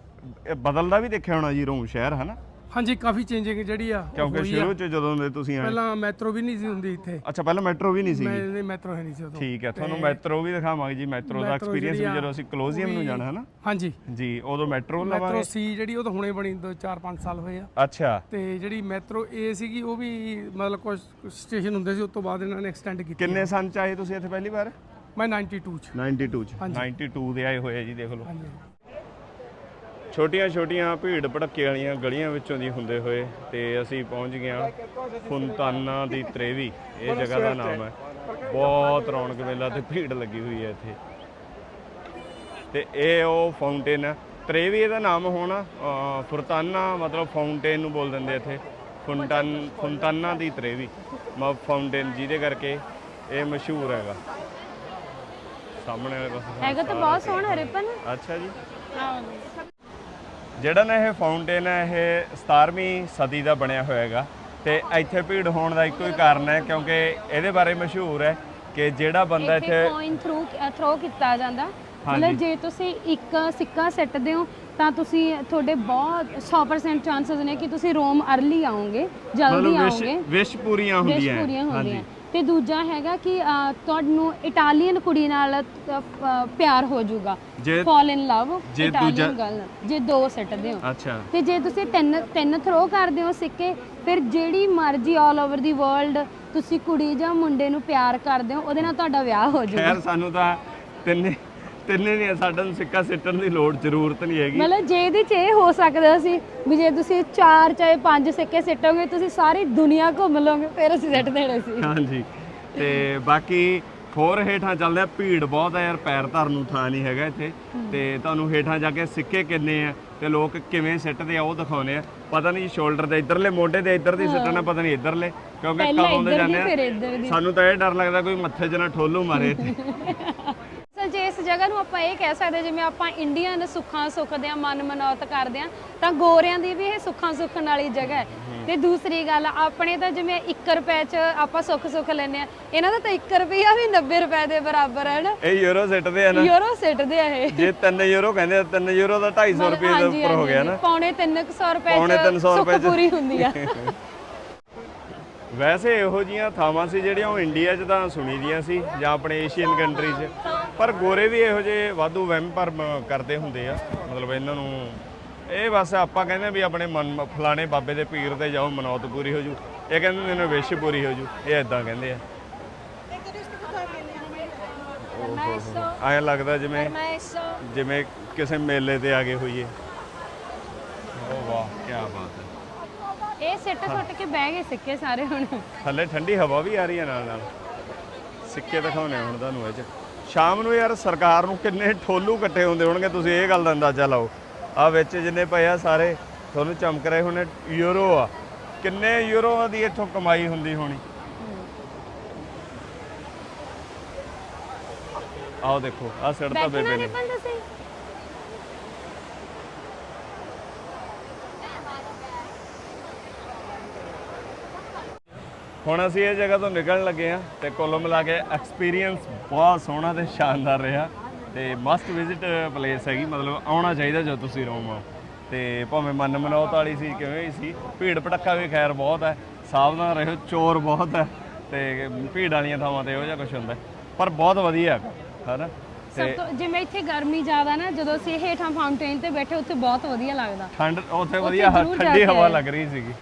ਇਹ ਬਦਲਦਾ ਵੀ ਦੇਖਿਆ ਹੋਣਾ ਜੀ ਰੋਮ ਸ਼ਹਿਰ ਹੈ ਨਾ ਹਾਂਜੀ ਕਾਫੀ ਚੇਂਜਿੰਗ ਜਿਹੜੀ ਆ ਉਹ ਕਿਉਂਕਿ ਹੋਈ ਆ। ਸ਼ੁਰੂ 'ਚ ਜਦੋਂ ਦੇ ਤੁਸੀਂ ਆਏ। ਪਹਿਲਾਂ ਮੈਟਰੋ ਵੀ ਨਹੀਂ ਸੀ ਹੁੰਦੀ ਇੱਥੇ। ਅੱਛਾ ਪਹਿਲਾਂ ਮੈਟਰੋ ਵੀ ਨਹੀਂ ਸੀ ਮੈਂ ਮੈਟਰੋ ਹੈ ਨਹੀਂ ਸੀ ਉਦੋਂ। ਠੀਕ ਹੈ ਤੁਹਾਨੂੰ ਮੈਟਰੋ ਵੀ ਦਿਖਾਵਾਂਗੇ ਜੀ ਮੈਟਰੋ ਦਾ ਐਕਸਪੀਰੀਅੰਸ ਵੀ ਜਿਹੜੀ ਜਦੋਂ ਅਸੀਂ ਕਲੋਜ਼ੀਅਮ ਨੂੰ ਜਾਣਾ ਹੈ ਨਾ ਹਾਂਜੀ। ਜੀ ਉਦੋਂ ਮੈਟਰੋ ਮੈਟਰੋ ਲਵਾਂਗੇ ਸੀ ਜਿਹੜੀ ਉਹ ਤਾਂ ਹੁਣੇ ਬਣੀ 2 4 5 ਸਾਲ ਹੋਏ ਆ। ਅੱਛਾ। ਤੇ ਜਿਹੜੀ ਮੈਟਰੋ ਏ ਸੀਗੀ ਉਹ ਵੀ ਮਤਲਬ ਕੁਝ ਸਟੇਸ਼ਨ ਹੁੰਦੇ ਸੀ ਉਸ ਤੋਂ ਬਾਅਦ ਇਹਨਾਂ ਨੇ ਐਕਸਟੈਂਡ ਕੀਤੀ ਕਿੰਨੇ ਸੰਨ ਚ ਆਏ ਤੁਸੀਂ ਇੱਥੇ ਪਹਿਲੀ ਵਾਰ? ਮੈਂ 92 ਚ। 92 ਚ। ਹਾਂਜੀ। 92 ਦੇ ਆਏ ਹੋਏ ਆ ਜੀ ਦੇਖ ਲਓ। ਹਾਂਜੀ ਛੋਟੀਆਂ ਛੋਟੀਆਂ ਭੀੜ ਭੜੱਕੇ ਵਾਲੀਆਂ ਗਲੀਆਂ ਵਿੱਚੋਂ ਦੀ ਹੁੰਦੇ ਹੋਏ ਤੇ ਅਸੀਂ ਪਹੁੰਚ ਗਏ ਹਾਂ ਫੁੰਤਾਨਾ ਦੀ ਤਰੇਵੀ। ਇਹ ਜਗ੍ਹਾ ਦਾ ਨਾਮ ਹੈ। ਬਹੁਤ ਰੌਣਕ ਮੇਲਾ ਤੇ ਭੀੜ ਲੱਗੀ ਹੋਈ ਹੈ ਇੱਥੇ। ਤੇ ਇਹ ਉਹ ਫਾਊਂਟੇਨ ਹੈ। ਤਰੇਵੀ ਇਹਦਾ ਨਾਮ ਹੋਣਾ ਫੁਰਤਾਨਾ ਮਤਲਬ ਫਾਊਂਟੇਨ ਨੂੰ ਬੋਲ ਦਿੰਦੇ ਇੱਥੇ। ਫੁੰਟਨ ਫੁੰਤਾਨਾ ਦੀ ਤਰੇਵੀ। ਮ ਫਾਊਂਟੇਨ ਜਿਹਦੇ ਕਰਕੇ ਇਹ ਮਸ਼ਹੂਰ ਹੈਗਾ। ਸਾਹਮਣੇ ਵਾਲੇ ਪਾਸੇ ਹੈਗਾ ਤਾਂ ਬਹੁਤ ਸੋਹਣਾ ਰਿਪਨ ਅੱਛਾ ਜੀ। ਜਿਹੜਾ ਨਾ ਇਹ ਫਾਊਂਟੇਨ ਹੈ ਇਹ 17ਵੀਂ ਸਦੀ ਦਾ ਬਣਿਆ ਹੋਇਆ ਹੈਗਾ ਤੇ ਇੱਥੇ ਭੀੜ ਹੋਣ ਦਾ ਇੱਕੋ ਹੀ ਕਾਰਨ ਹੈ ਕਿਉਂਕਿ ਇਹਦੇ ਬਾਰੇ ਮਸ਼ਹੂਰ ਹੈ ਕਿ ਜਿਹੜਾ ਬੰਦਾ ਇੱਥੇ ਕੋਇਨ ਥਰੂ ਥਰੋ ਕੀਤਾ ਜਾਂਦਾ। ਮਤਲਬ ਜੇ ਤੁਸੀਂ ਇੱਕ ਸਿੱਕਾ ਸਿੱਟਦੇ ਹੋ ਤਾਂ ਤੁਸੀਂ ਤੁਹਾਡੇ ਬਹੁਤ 100% ਚਾਂਸਸ ਨੇ ਕਿ ਤੁਸੀਂ ਰੋਮ ਅਰਲੀ ਆਓਗੇ ਜਲਦੀ ਵਿਸ਼ ਆਓਗੇ। ਵਿਸ਼ ਪੂਰੀਆਂ ਵਿਸ਼ ਹੁੰਦੀਆਂ ਪੂਰੀਆਂ ਹੁੰਦੀਆਂ। ਤੇ ਦੂਜਾ ਹੈਗਾ ਕਿ ਅਹ, ਤੁਹਾਨੂੰ ਇਟਾਲੀਅਨ ਕੁੜੀ ਨਾਲ ਅਹ, ਅਹ, ਪਿਆਰ ਹੋ ਜਾਊਗਾ। ਜੇ ਫਾਲ ਇਨ ਲਵ ਜੇ ਇਟਾਲੀਅਨ ਦੂਜਾ- ਗੱਲ ਜੇ ਦੋ ਸਿੱਟਦੇ ਹੋ। ਅੱਛਾ। ਤੇ ਜੇ ਤੁਸੀਂ ਤਿੰਨ ਤਿੰਨ ਥਰੋ ਕਰਦੇ ਹੋ ਸਿੱਕੇ ਫਿਰ ਜਿਹੜੀ ਮਰਜ਼ੀ ਆਲ ਓਵਰ ਦੀ ਵਰਲਡ ਤੁਸੀਂ ਕੁੜੀ ਜਾਂ ਮੁੰਡੇ ਨੂੰ ਪਿਆਰ ਕਰਦੇ ਹੋ ਉਹਦੇ ਨਾਲ ਤੁਹਾਡਾ ਵਿਆਹ ਹੋ ਜਾਊਗਾ। ਖੈਰ ਸਾਨੂੰ ਤਾਂ ਤਿੰਨੇ ਤਿੰਨੇ ਨਹੀਂ ਸਾਡਾ ਨੂੰ ਸਿੱਕਾ ਸਿੱਟਣ ਦੀ ਲੋੜ ਜ਼ਰੂਰਤ ਨਹੀਂ ਹੈਗੀ। ਮਤਲਬ ਜੇ ਇਹਦੇ ਚ ਇਹ ਹੋ ਸਕਦਾ ਸੀ ਵੀ ਜੇ ਤੁਸੀਂ ਚਾਰ ਚਾਹੇ ਪੰਜ ਸਿੱਕੇ ਸਿੱਟੋਗੇ ਤੁਸੀਂ ਸਾਰੀ ਦੁਨੀਆ ਘੁੰਮ ਲਓਗੇ ਫਿਰ ਅਸੀਂ ਸਿੱਟ ਦੇਣੇ ਸੀ। ਹਾਂਜੀ। ਤੇ ਬਾਕੀ ਹੋਰ ਹੇਠਾਂ ਚੱਲਦੇ ਆ ਭੀੜ ਬਹੁਤ ਹੈ ਯਾਰ ਪੈਰ ਧਰਨ ਨੂੰ ਥਾਂ ਨਹੀਂ ਹੈਗਾ ਇੱਥੇ। ਤੇ ਤੁਹਾਨੂੰ ਹੇਠਾਂ ਜਾ ਕੇ ਸਿੱਕੇ ਕਿੰਨੇ ਆ ਤੇ ਲੋਕ ਕਿਵੇਂ ਸਿੱਟਦੇ ਆ ਉਹ ਦਿਖਾਉਨੇ ਆ। ਪਤਾ ਨਹੀਂ ਸ਼ੋਲਡਰ ਦੇ ਇਧਰਲੇ ਮੋਢੇ ਦੇ ਇੱਧਰ ਦੀ ਸਿੱਟਣਾ ਪਤਾ ਨਹੀਂ ਇੱਧਰਲੇ ਕਿਉਂਕਿ ਪਹਿਲਾਂ ਕਦੋਂ ਦੇ ਇੱਧਰ ਦੀ ਜਾਂਦੇ ਆ। ਸਾਨੂੰ ਤਾਂ ਇਹ ਡਰ ਲੱਗਦਾ ਕੋਈ ਮੱਥੇ 'ਚ ਨਾ ਠੋਲੂ ਮਾਰੇ। ਇੱਥੇ 'ਚ ਇਸ ਜਗ੍ਹਾ ਨੂੰ ਆਪਾਂ ਇਹ ਕਹਿ ਸਕਦੇ ਜਿਵੇਂ ਆਪਾਂ ਇੰਡੀਅਨ ਸੁੱਖਾਂ ਸੁੱਖਦੇ ਆ ਮਨ ਮਨੌਤ ਕਰਦੇ ਆ ਤਾਂ ਗੋਰਿਆਂ ਦੀ ਵੀ ਇਹ ਸੁੱਖਾਂ ਸੁੱਖਣ ਵਾਲੀ ਜਗ੍ਹਾ ਹੈ। ਤੇ ਦੂਸਰੀ ਗੱਲ ਆਪਣੇ ਤਾਂ ਜਿਵੇਂ 1 ਰੁਪਏ 'ਚ ਆਪਾਂ ਸੁੱਖ ਸੁੱਖ ਲੈਨੇ ਆ ਇਹਨਾਂ ਦਾ ਤਾਂ 1 ਰੁਪਿਆ ਵੀ 90 ਰੁਪਏ ਦੇ ਬਰਾਬਰ ਹੈ ਨਾ? ਇਹ ਯੂਰੋ ਸਿੱਟਦੇ ਆ ਨਾ। ਯੂਰੋ ਸਿੱਟਦੇ ਆ ਇਹ। ਜੇ 3 ਯੂਰੋ ਕਹਿੰਦੇ ਆ 3 ਯੂਰੋ ਦਾ 250 ਰੁਪਏ ਦੇ ਉੱਪਰ ਹੋ ਗਿਆ ਨਾ। ਪੌਣੇ 300 ਰੁਪਏ ਪੌਣੇ ਚ 300 ਸੁੱਖ ਰੁਪਏ ਚ। ਪੂਰੀ ਹੁੰਦੀ ਆ। ਵੈਸੇ ਇਹੋ ਜੀਆਂ ਥਾਵਾਂ ਸੀ ਜਿਹੜੀਆਂ ਉਹ ਇੰਡੀਆ 'ਚ ਤਾਂ ਸੁਣੀ ਦੀਆਂ ਸੀ ਜਾਂ ਆਪਣੇ ਏਸ਼ੀਅਨ ਕੰਟਰੀ 'ਚ। ਪਰ ਗੋਰੇ ਵੀ ਇਹੋ ਜਿਹੇ ਵਾਧੂ ਵਹਿਮ ਭਰਮ ਕਰਦੇ ਹੁੰਦੇ ਆ ਮਤਲਬ ਇਹਨਾਂ ਨੂੰ ਇਹ ਬਸ ਆਪਾਂ ਕਹਿੰਦੇ ਵੀ ਆਪਣੇ ਮਨ ਫਲਾਣੇ ਬਾਬੇ ਦੇ ਪੀਰ ਤੇ ਜਾਓ ਮਨੌਤ ਪੂਰੀ ਹੋ ਜੂ। ਇਹ ਕਹਿੰਦੇ ਮੈਨੂੰ ਵਿਸ਼ ਪੂਰੀ ਹੋ ਜੂ ਇਹ ਇਦਾਂ ਕਹਿੰਦੇ ਆ। ਐਂ ਲੱਗਦਾ ਜਿਵੇਂ ਜਿਵੇਂ ਕਿਸੇ ਮੇਲੇ ਤੇ ਆ ਗਏ ਹੋਈਏ। ਓ ਵਾਹ ਕੀ ਬਾਤ ਹੈ। ਇਹ ਸਿੱਟ ਸੁੱਟ ਕੇ ਬਹਿ ਗਏ ਸਿੱਕੇ ਸਾਰੇ ਹੁਣ। ਥੱਲੇ ਠੰਡੀ ਹਵਾ ਵੀ ਆ ਰਹੀ ਹੈ ਨਾਲ ਨਾਲ ਸਿੱਕੇ ਦਿਖਾਉਣੇ ਹੁਣ ਤੁਹਾਨੂੰ ਇਹ ਚ। ਸ਼ਾਮ ਨੂੰ ਯਾਰ ਸਰਕਾਰ ਨੂੰ ਕਿੰਨੇ ਠੋਲੂ ਇਕੱਠੇ ਹੁੰਦੇ ਹੋਣਗੇ ਤੁਸੀਂ ਇਹ ਗੱਲ ਦਾ ਅੰਦਾਜ਼ਾ ਲਾਓ। ਆ ਵਿੱਚ ਜਿੰਨੇ ਪਏ ਆ ਸਾਰੇ ਤੁਹਾਨੂੰ ਚਮਕ ਰਹੇ ਹੋਣੇ ਯੂਰੋ ਆ। ਕਿੰਨੇ ਯੂਰੋਆਂ ਦੀ ਇੱਥੋਂ ਕਮਾਈ ਹੁੰਦੀ ਹੋਣੀ? ਆਓ ਦੇਖੋ ਆ ਸਿਰ ਤਾਂ ਬੇਬੇ ਨੇ। ਹੁਣ ਅਸੀਂ ਇਹ ਜਗ੍ਹਾ ਤੋਂ ਨਿਕਲਣ ਲੱਗੇ ਆ ਤੇ ਕੋਲੋਂ ਮਿਲਾ ਕੇ ਐਕਸਪੀਰੀਅੰਸ ਬਹੁਤ ਸੋਹਣਾ ਤੇ ਸ਼ਾਨਦਾਰ ਰਿਹਾ ਤੇ ਮਸਟ ਵਿਜ਼ਿਟ ਪਲੇਸ ਹੈਗੀ ਮਤਲਬ ਆਉਣਾ ਚਾਹੀਦਾ ਜਦੋਂ ਤੁਸੀਂ ਰੋਮ ਆਓ ਤੇ ਭਾਵੇਂ ਮਨ ਮਨੌਤ ਵਾਲੀ ਸੀ ਕਿਵੇਂ ਵੀ ਸੀ ਭੀੜ ਭਟੱਕਾ ਵੀ ਖੈਰ ਬਹੁਤ ਹੈ ਸਾਵਧਾਨ ਰਹੋ ਚੋਰ ਬਹੁਤ ਹੈ ਤੇ ਭੀੜ ਵਾਲੀਆਂ ਥਾਵਾਂ ਤੇ ਇਹੋ ਜਿਹਾ ਕੁਝ ਹੁੰਦਾ ਹੈ। ਪਰ ਬਹੁਤ ਵਧੀਆ ਹੈਗਾ ਹਨਾ ਸਭ ਤੋਂ ਜਿਵੇਂ ਇੱਥੇ ਗਰਮੀ ਜ਼ਿਆਦਾ ਨਾ ਜਦੋਂ ਅਸੀਂ ਹੇਠਾਂ ਫਾਊਂਟੇਨ ਤੇ ਬੈਠੇ ਉੱਥੇ ਬਹੁਤ ਵਧੀਆ ਲੱਗਦਾ ਠੰਡ ਉੱਥੇ ਵਧੀਆ ਹ- ਠੰਡੀ ਹਵਾ। ਲੱਗ ਰਹੀ ਸੀਗੀ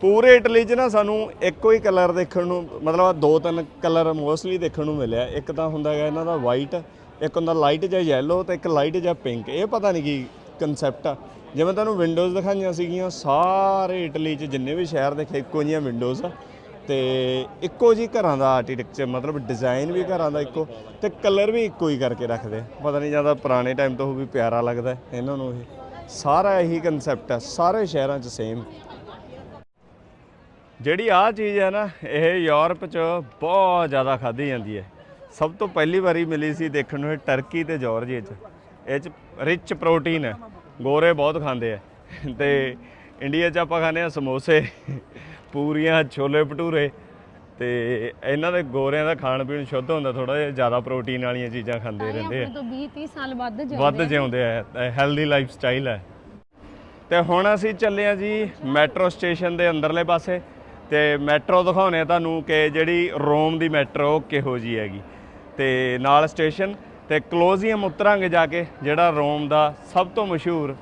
ਪੂਰੇ ਇਟਲੀ 'ਚ ਨਾ ਸਾਨੂੰ ਇੱਕੋ ਹੀ ਕਲਰ ਦੇਖਣ ਨੂੰ, ਮਤਲਬ ਦੋ ਤਿੰਨ ਕਲਰ ਮੋਸਟਲੀ ਦੇਖਣ ਨੂੰ ਮਿਲਿਆ। ਇੱਕ ਤਾਂ ਹੁੰਦਾ ਹੈਗਾ ਇਹਨਾਂ ਦਾ ਵਾਈਟ ਇੱਕ ਹੁੰਦਾ ਲਾਈਟ ਜਾਂ ਯੈਲੋ ਤੇ ਇੱਕ ਲਾਈਟ ਜਾਂ ਪਿੰਕ ਇਹ ਪਤਾ ਨਹੀਂ ਕੀ ਕਨਸੈਪਟ ਆ। ਜਿਵੇਂ ਤੁਹਾਨੂੰ ਵਿੰਡੋਜ਼ ਦਿਖਾਈਆਂ ਸੀਗੀਆਂ, ਸਾਰੇ ਇਟਲੀ 'ਚ ਜਿੰਨੇ ਵੀ ਸ਼ਹਿਰ ਦੇਖੇ, ਇੱਕੋ ਜਿਹੀਆਂ ਵਿੰਡੋਜ਼ ਆ। ਤੇ ਇੱਕੋ ਜੀ ਘਰਾਂ ਦਾ ਆਰਕੀਟੈਕਚਰ ਮਤਲਬ ਡਿਜ਼ਾਈਨ ਵੀ ਘਰਾਂ ਦਾ ਇੱਕੋ, ਤੇ ਕਲਰ ਵੀ ਇੱਕੋ ਹੀ ਕਰਕੇ ਰੱਖਦੇ। ਪਤਾ ਨਹੀਂ ਜ਼ਿਆਦਾ ਪੁਰਾਣੇ ਟਾਈਮ ਤੋਂ ਉਹ ਵੀ ਪਿਆਰਾ ਲੱਗਦਾ ਇਹਨਾਂ ਨੂੰ ਇਹ। ਸਾਰਾ ਇਹੀ ਕਨਸੈਪਟ ਆ, ਸਾਰੇ ਸ਼ਹਿਰਾਂ 'ਚ ਸੇਮ ਜਿਹੜੀ ਆ ਚੀਜ਼ ਹੈ ਨਾ ਇਹ ਯੂਰਪ 'ਚ ਬਹੁਤ ਜ਼ਿਆਦਾ ਖਾਧੀ ਜਾਂਦੀ ਹੈ। ਸਭ ਤੋਂ ਪਹਿਲੀ ਵਾਰੀ ਮਿਲੀ ਸੀ ਦੇਖਣ ਨੂੰ ਇਹ ਟਰਕੀ ਤੇ ਜਾਰਜੀਆ 'ਚ। ਇਹ 'ਚ ਰਿਚ ਪ੍ਰੋਟੀਨ ਹੈ ਗੋਰੇ ਬਹੁਤ ਖਾਂਦੇ ਆ। ਤੇ ਇੰਡੀਆ 'ਚ ਆਪਾਂ ਖਾਂਦੇ ਆ ਸਮੋਸੇ ਪੂਰੀਆਂ ਛੋਲੇ ਭਟੂਰੇ। ਤੇ ਇਹਨਾਂ ਦੇ ਗੋਰਿਆਂ ਦਾ ਖਾਣ ਪੀਣ ਸ਼ੁੱਧ ਹੁੰਦਾ ਥੋੜਾ ਜਿਹਾ ਜ਼ਿਆਦਾ ਪ੍ਰੋਟੀਨ ਵਾਲੀਆਂ ਚੀਜ਼ਾਂ ਖਾਂਦੇ ਰਹਿੰਦੇ ਆ। ਤੋਂ 20 30 ਸਾਲ ਵੱਧ ਵੱਧ ਜਾਂਦੇ ਜਿਉਂਦੇ ਆ ਹੈਲਦੀ ਲਾਈਫ ਸਟਾਈਲ ਹੈ। ਤੇ ਹੁਣ ਅਸੀਂ ਚੱਲੇ ਆ ਜੀ ਮੈਟਰੋ ਸਟੇਸ਼ਨ ਦੇ ਅੰਦਰਲੇ ਪਾਸੇ। ਤੇ ਮੈਟਰੋ ਦਿਖਾਉਣੇ ਆ ਤੁਹਾਨੂੰ ਕਿ ਜਿਹੜੀ ਰੋਮ ਦੀ ਮੈਟਰੋ ਕਿਹੋ ਜੀ ਹੈਗੀ। ਤੇ ਨਾਲ ਸਟੇਸ਼ਨ ਤੇ ਕਲੋਜ਼ੀਅਮ ਉਤਰਾਂਗੇ ਜਾ ਕੇ, ਜਿਹੜਾ ਰੋਮ ਦਾ ਸਭ ਤੋਂ ਮਸ਼ਹੂਰ